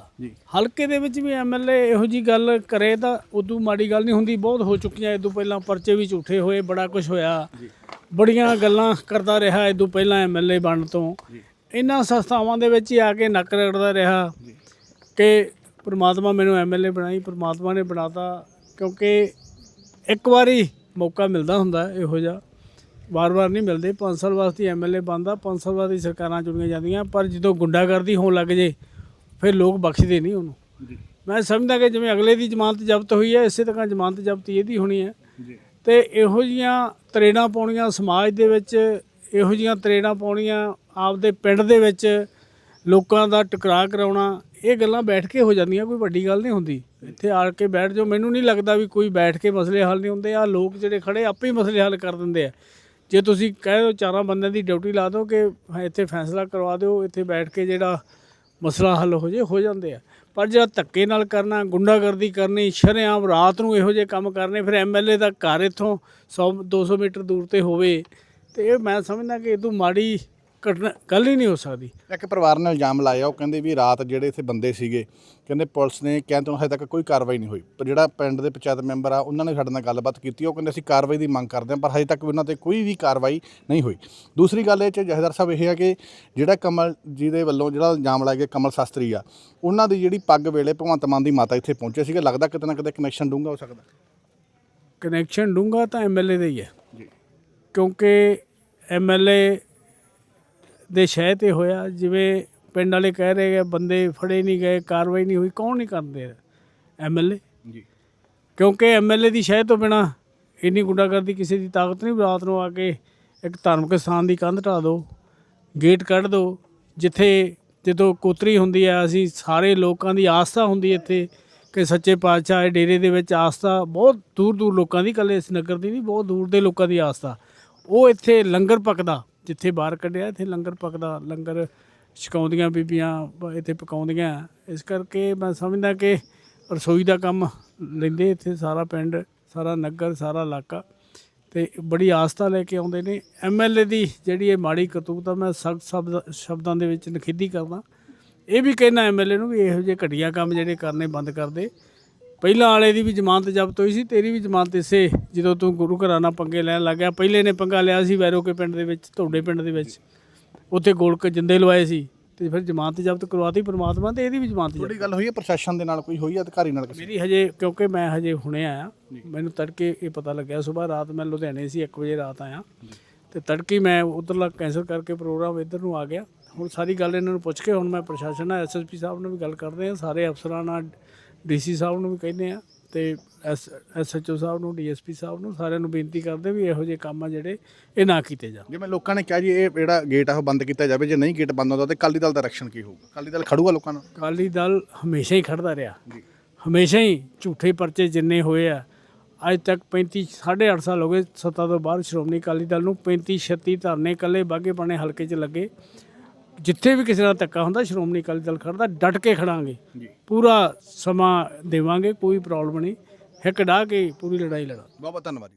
ਹਲਕੇ ਦੇ ਵਿੱਚ ਵੀ ਐਮਐਲਏ ਇਹੋ ਜੀ ਗੱਲ ਕਰੇ ਤਾਂ ਉਦੋਂ ਮਾੜੀ ਗੱਲ ਨਹੀਂ ਹੁੰਦੀ ਬਹੁਤ ਹੋ ਚੁੱਕੀਆਂ। ਇਦੋਂ ਪਹਿਲਾਂ ਪਰਚੇ ਵੀ ਝੂਠੇ ਹੋਏ ਬੜਾ ਕੁਝ ਹੋਇਆ। ਬੜੀਆਂ ਗੱਲਾਂ ਕਰਦਾ ਰਿਹਾ ਇਦੋਂ ਪਹਿਲਾਂ ਐਮਐਲਏ ਬਣਨ ਤੋਂ। ਇਹਨਾਂ ਸੰਸਥਾਵਾਂ ਦੇ ਵਿੱਚ ਹੀ ਆ ਕੇ ਨੱਕ ਰਗੜਦਾ ਰਿਹਾ ਕਿ ਪ੍ਰਮਾਤਮਾ ਮੈਨੂੰ ਐਮਐਲਏ ਬਣਾਈ ਪ੍ਰਮਾਤਮਾ ਨੇ ਬਣਾਤਾ ਕਿਉਂਕਿ ਇੱਕ ਵਾਰੀ ਮੌਕਾ ਮਿਲਦਾ ਹੁੰਦਾ ਇਹੋ ਜਿਹਾ। ਵਾਰ-ਵਾਰ ਨਹੀਂ ਮਿਲਦੇ। 5 ਸਾਲ ਵਾਸਤੇ ਐਮਐਲਏ ਬਣਦਾ 5 ਸਾਲ ਬਾਅਦ ਹੀ ਸਰਕਾਰਾਂ ਚੁਣੀਆਂ ਜਾਂਦੀਆਂ ਪਰ ਜਦੋਂ ਗੁੰਡਾਗਰਦੀ ਹੋਣ ਲੱਗ ਜੇ ਫਿਰ ਲੋਕ ਬਖਸ਼ਦੇ ਨਹੀਂ ਉਹਨੂੰ। ਮੈਂ ਸਮਝਦਾ ਕਿ ਜਿਵੇਂ ਅਗਲੇ ਦੀ ਜ਼ਮਾਨਤ ਜ਼ਬਤ ਹੋਈ ਹੈ ਇਸੇ ਤਰ੍ਹਾਂ ਜ਼ਮਾਨਤ ਜ਼ਬਤੀ ਇਹਦੀ ਹੋਣੀ ਹੈ। ਤੇ ਇਹੋ ਜੀਆਂ ਤਰੇੜਾਂ ਪਾਉਣੀਆਂ ਸਮਾਜ ਦੇ ਵਿੱਚ ਇਹੋ ਜੀਆਂ ਤਰੇੜਾਂ ਪਾਉਣੀਆਂ ਆਪਦੇ ਪਿੰਡ ਦੇ ਵਿੱਚ ਲੋਕਾਂ ਦਾ ਟਕਰਾਅ ਕਰਾਉਣਾ ਇਹ ਗੱਲਾਂ ਬੈਠ ਕੇ ਹੋ ਜਾਂਦੀਆਂ ਕੋਈ ਵੱਡੀ ਗੱਲ ਨਹੀਂ ਹੁੰਦੀ। ਇੱਥੇ ਆ ਕੇ ਬੈਠ ਜਾਓ ਮੈਨੂੰ ਨਹੀਂ ਲੱਗਦਾ ਵੀ ਕੋਈ ਬੈਠ ਕੇ ਮਸਲੇ ਹੱਲ ਨਹੀਂ ਹੁੰਦੇ। ਆ ਲੋਕ ਜਿਹੜੇ ਖੜੇ ਆਪੇ ਹੀ ਮਸਲੇ ਹੱਲ ਕਰ ਦਿੰਦੇ ਆ। ਜੇ ਤੁਸੀਂ ਕਹਿ ਦਿਓ ਚਾਰਾਂ ਬੰਦਿਆਂ ਦੀ ਡਿਊਟੀ ਲਾ ਦਿਓ ਕਿ ਇੱਥੇ ਫੈਸਲਾ ਕਰਵਾ ਦਿਓ ਇੱਥੇ ਬੈਠ ਕੇ ਜਿਹੜਾ ਮਸਲਾ ਹੱਲ ਹੋ ਜੇ, ਹੋ ਜਾਂਦੇ ਆ। ਪਰ ਜਿਹੜਾ ਧੱਕੇ ਨਾਲ ਕਰਨਾ, ਗੁੰਡਾਗਰਦੀ ਕਰਨੀ, ਸ਼ਰੇਆਮ ਰਾਤ ਨੂੰ ਇਹੋ ਜਿਹੇ ਕੰਮ ਕਰਨੇ, ਫਿਰ ਐਮਐਲਏ ਦਾ ਘਰ ਇੱਥੋਂ 100 200 ਮੀਟਰ ਦੂਰ ਤੇ ਹੋਵੇ। ਤੇ ਇਹ ਮੈਂ ਸਮਝਦਾ ਕਿ ਇਹ ਤੋਂ ਮਾੜੀ ਗੱਲ ਹੀ ਨਹੀਂ ਹੋ ਸਕਦੀ। ਇੱਕ ਪਰਿਵਾਰ ਨੇ ਇਲਜ਼ਾਮ ਲਾਇਆ ਉਹ ਕਹਿੰਦੇ ਵੀ ਰਾਤ ਜਿਹੜੇ ਇੱਥੇ ਬੰਦੇ ਸੀਗੇ ਕਹਿੰਦੇ ਪੁਲਿਸ ਨੇ ਕਹਿੰਦੇ ਤੋਂ ਹਜੇ ਤੱਕ ਕੋਈ ਕਾਰਵਾਈ ਨਹੀਂ ਹੋਈ। ਪਰ ਜਿਹੜਾ ਪਿੰਡ ਦੇ ਪੰਚਾਇਤ ਮੈਂਬਰ ਆ ਉਹਨਾਂ ਨੇ ਸਾਡੇ ਨਾਲ ਗੱਲਬਾਤ ਕੀਤੀ ਉਹ ਕਹਿੰਦੇ ਅਸੀਂ ਕਾਰਵਾਈ ਦੀ ਮੰਗ ਕਰਦੇ ਹਾਂ ਪਰ ਹਜੇ ਤੱਕ ਉਹਨਾਂ ਤੇ ਕੋਈ ਵੀ ਕਾਰਵਾਈ ਨਹੀਂ ਹੋਈ। ਦੂਸਰੀ ਗੱਲ ਇਹ ਚ ਜਹਦਰ ਸਾਹਿਬ ਇਹ ਹੈ ਕਿ ਜਿਹੜਾ ਕਮਲ ਜੀ ਦੇ ਵੱਲੋਂ ਜਿਹੜਾ ਇਲਜ਼ਾਮ ਲਾਇਆ ਗਿਆ ਕਮਲ ਸ਼ਾਸਤਰੀ ਆ ਉਹਨਾਂ ਦੀ ਜਿਹੜੀ ਪੱਗ ਵੇਲੇ ਭਗਵੰਤ ਮਾਨ ਦੀ ਮਾਤਾ ਇੱਥੇ ਪਹੁੰਚੇ ਸੀਗੇ ਲੱਗਦਾ ਕਿਤੇ ਨਾ ਕਿਤੇ ਕਨੈਕਸ਼ਨ ਡੂੰਘਾ ਹੋ ਸਕਦਾ। ਕਨੈਕਸ਼ਨ ਡੂੰਘਾ ਤਾਂ ਐਮਐਲਏ ਦਾ ਹੀ ਹੈ। ਕਿਉਂਕਿ ਐਮਐਲਏ ਦੇ ਸ਼ਹਿ ਤੇ ਹੋਇਆ ਜਿਵੇਂ ਪਿੰਡ ਵਾਲੇ ਕਹਿ ਰਹੇ ਆ ਬੰਦੇ ਫੜੇ ਨਹੀਂ ਗਏ ਕਾਰਵਾਈ ਨਹੀਂ ਹੋਈ ਕੌਣ ਨਹੀਂ ਕਰਦੇ? ਐਮਐਲਏ ਜੀ। ਕਿਉਂਕਿ ਐਮਐਲਏ ਦੀ ਸ਼ਹਿ ਤੋਂ ਬਿਨਾ ਇੰਨੀ ਗੁੰਡਾਗਰਦੀ ਕਿਸੇ ਦੀ ਤਾਕਤ ਨਹੀਂ ਰਾਤ ਨੂੰ ਆ ਕੇ ਇੱਕ ਧਾਰਮਿਕ ਸਥਾਨ ਦੀ ਕੰਧ ਢਾ ਦਿਓ ਗੇਟ ਕੱਢ ਦਿਓ ਜਿੱਥੇ ਜਦੋਂ ਕੋਤਰੀ ਹੁੰਦੀ ਆ ਅਸੀਂ ਸਾਰੇ ਲੋਕਾਂ ਦੀ ਆਸਥਾ ਹੁੰਦੀ ਇੱਥੇ ਕਿ ਸੱਚੇ ਪਾਤਸ਼ਾਹ ਦੇ ਡੇਰੇ ਦੇ ਵਿੱਚ ਆਸਥਾ ਬਹੁਤ ਦੂਰ ਦੂਰ ਲੋਕਾਂ ਦੀ ਇਕੱਲੇ ਇਸ ਨਗਰ ਦੀ ਨਹੀਂ ਬਹੁਤ ਦੂਰ ਦੇ ਲੋਕਾਂ ਦੀ ਆਸਥਾ। ਉਹ ਇੱਥੇ ਲੰਗਰ ਪਕਦਾ ਜਿੱਥੇ ਬਾਹਰ ਕੱਢਿਆ, ਇੱਥੇ ਲੰਗਰ ਪਕਦਾ, ਲੰਗਰ ਛਕਾਉਂਦੀਆਂ ਬੀਬੀਆਂ, ਬ- ਇੱਥੇ ਪਕਾਉਂਦੀਆਂ। ਇਸ ਕਰਕੇ ਮੈਂ ਸਮਝਦਾ ਕਿ ਰਸੋਈ ਦਾ ਕੰਮ ਲੈਂਦੇ ਇੱਥੇ ਸਾਰਾ ਪਿੰਡ, ਸਾਰਾ ਨਗਰ, ਸਾਰਾ ਇਲਾਕਾ। ਤੇ ਬੜੀ ਆਸਥਾ ਲੈ ਕੇ ਆਉਂਦੇ ਨੇ। ਐਮਐਲਏ ਦੀ ਜਿਹੜੀ ਇਹ ਮਾੜੀ ਕਰਤੂਤ ਆ, ਮੈਂ ਸਖਤ ਸ਼ਬਦ, ਸ਼ਬਦਾਂ ਦੇ ਵਿੱਚ ਨਖੇਦੀ ਕਰਦਾ। ਇਹ ਵੀ ਕਹਿਣਾ ਐਮਐਲਏ ਨੂੰ ਵੀ ਇਹੋ ਜਿਹੇ ਘਟੀਆ ਕੰਮ ਜਿਹੜੇ ਕਰਨੇ ਬੰਦ ਕਰ ਦੇ। ਪਹਿਲਾਂ ਵਾਲੇ ਦੀ ਵੀ ਜ਼ਮਾਨਤ ਜ਼ਬਤ ਹੋਈ ਸੀ ਤੇਰੀ ਵੀ ਜ਼ਮਾਨਤ ਇਸੇ ਜਦੋਂ ਤੂੰ ਗੁਰੂ ਘਰਾਂ ਨਾਲ ਪੰਗੇ ਲੈਣ ਲੱਗਿਆ। ਪਹਿਲੇ ਨੇ ਪੰਗਾ ਲਿਆ ਸੀ ਵੈਰੋਕੇ ਪਿੰਡ ਦੇ ਵਿੱਚ ਤੁਹਾਡੇ ਪਿੰਡ ਦੇ ਵਿੱਚ। ਉੱਥੇ ਗੋਲਕ ਜਿੰਦੇ ਲਵਾਏ ਸੀ ਤੇ ਫਿਰ ਜ਼ਮਾਨਤ ਜ਼ਬਤ ਕਰਵਾਤੀ ਪ੍ਰਮਾਤਮਾ ਤੇ ਇਹਦੀ ਵੀ ਜ਼ਮਾਨਤ ਜ਼ਬਤ। ਤੁਹਾਡੀ ਗੱਲ ਹੋਈ ਹੈ ਪ੍ਰਸ਼ਾਸਨ ਦੇ ਨਾਲ ਕੋਈ ਹੋਈ ਹੈ ਅਧਿਕਾਰੀ ਨਾਲ ਕਿਸੇ ਮੇਰੀ ਹਜੇ ਕਿਉਂਕਿ ਮੈਂ ਹਜੇ ਹੁਣੇ ਆਇਆ ਮੈਨੂੰ ਤੜਕੇ ਇਹ ਪਤਾ ਲੱਗਿਆ ਸਵੇਰ ਰਾਤ ਮੈਂ ਲੁਧਿਆਣੇ ਸੀ 1 ਵਜੇ ਰਾਤ ਆਇਆ। ਤੇ ਤੜਕੇ ਮੈਂ ਉਧਰਲਾ ਕੈਂਸਲ ਕਰਕੇ ਪ੍ਰੋਗਰਾਮ ਇੱਧਰ ਨੂੰ ਆ ਗਿਆ। ਹੁਣ ਸਾਰੀ ਗੱਲ ਇਹਨਾਂ ਨੂੰ ਪੁੱਛ ਕੇ ਹੁਣ ਮੈਂ ਪ੍ਰਸ਼ਾਸਨ ਨਾਲ ਐਸਐਸਪੀ ਸਾਹਿਬ ਨਾਲ ਵੀ ਗੱਲ ਕਰਦੇ ਆ ਸਾਰੇ ਅਫਸਰਾਂ ਨਾਲ ਡੀਸੀ ਸਾਹਿਬ ਨੂੰ ਵੀ ਕਹਿੰਦੇ ਆ ਤੇ ਐਸ ਐਸਐਚਓ ਸਾਹਿਬ ਨੂੰ ਡੀਐਸਪੀ ਸਾਹਿਬ ਨੂੰ ਸਾਰਿਆਂ ਨੂੰ ਬੇਨਤੀ ਕਰਦੇ ਵੀ ਇਹੋ ਜਿਹੇ ਕੰਮ ਆ ਜਿਹੜੇ ਇਹ ਨਾ ਕੀਤੇ ਜਾਣ। ਜਿਵੇਂ ਲੋਕਾਂ ਨੇ ਕਿਹਾ ਜੀ ਇਹ ਜਿਹੜਾ ਗੇਟ ਆ ਉਹ ਬੰਦ ਕੀਤਾ ਜਾਵੇ ਜੇ ਨਹੀਂ ਗੇਟ ਬੰਦ ਹੁੰਦਾ ਤੇ ਅਕਾਲੀ ਦਲ ਦਾ ਰੈਕਸ਼ਨ ਕੀ ਹੋਊਗਾ? ਅਕਾਲੀ ਦਲ ਖੜੂਗਾ ਲੋਕਾਂ ਨਾਲ? ਅਕਾਲੀ ਦਲ ਹਮੇਸ਼ਾ ਹੀ ਖੜਦਾ ਰਿਹਾ। ਹਮੇਸ਼ਾ ਹੀ ਝੂਠੇ ਪਰਚੇ ਜਿੰਨੇ ਹੋਏ ਆ ਅੱਜ ਤੱਕ 35 8.5 ਸਾਲ ਹੋ ਗਏ ਸੱਤਾ ਤੋਂ ਬਾਹਰ ਸ਼੍ਰੋਮਣੀ ਅਕਾਲੀ ਦਲ ਨੂੰ 35 36 ਧਰਨੇ ਇਕੱਲੇ ਬਾਗੇ ਬਣੇ ਹਲਕੇ 'ਚ ਲੱਗੇ। ਜਿੱਥੇ ਵੀ ਕਿਸੇ ਨਾਲ ਧੱਕਾ ਹੁੰਦਾ ਸ਼੍ਰੋਮਣੀ ਅਕਾਲੀ ਦਲ ਖੜਦਾ ਡਟ ਕੇ ਖੜਾਂਗੇ। ਪੂਰਾ ਸਮਾਂ ਦੇਵਾਂਗੇ ਕੋਈ ਪ੍ਰੋਬਲਮ ਨਹੀਂ। ਹਿੱਕ ਡਾ ਕੇ ਪੂਰੀ ਲੜਾਈ ਲੜਾ ਬਹੁਤ ਬਹੁਤ ਧੰਨਵਾਦ ਜੀ।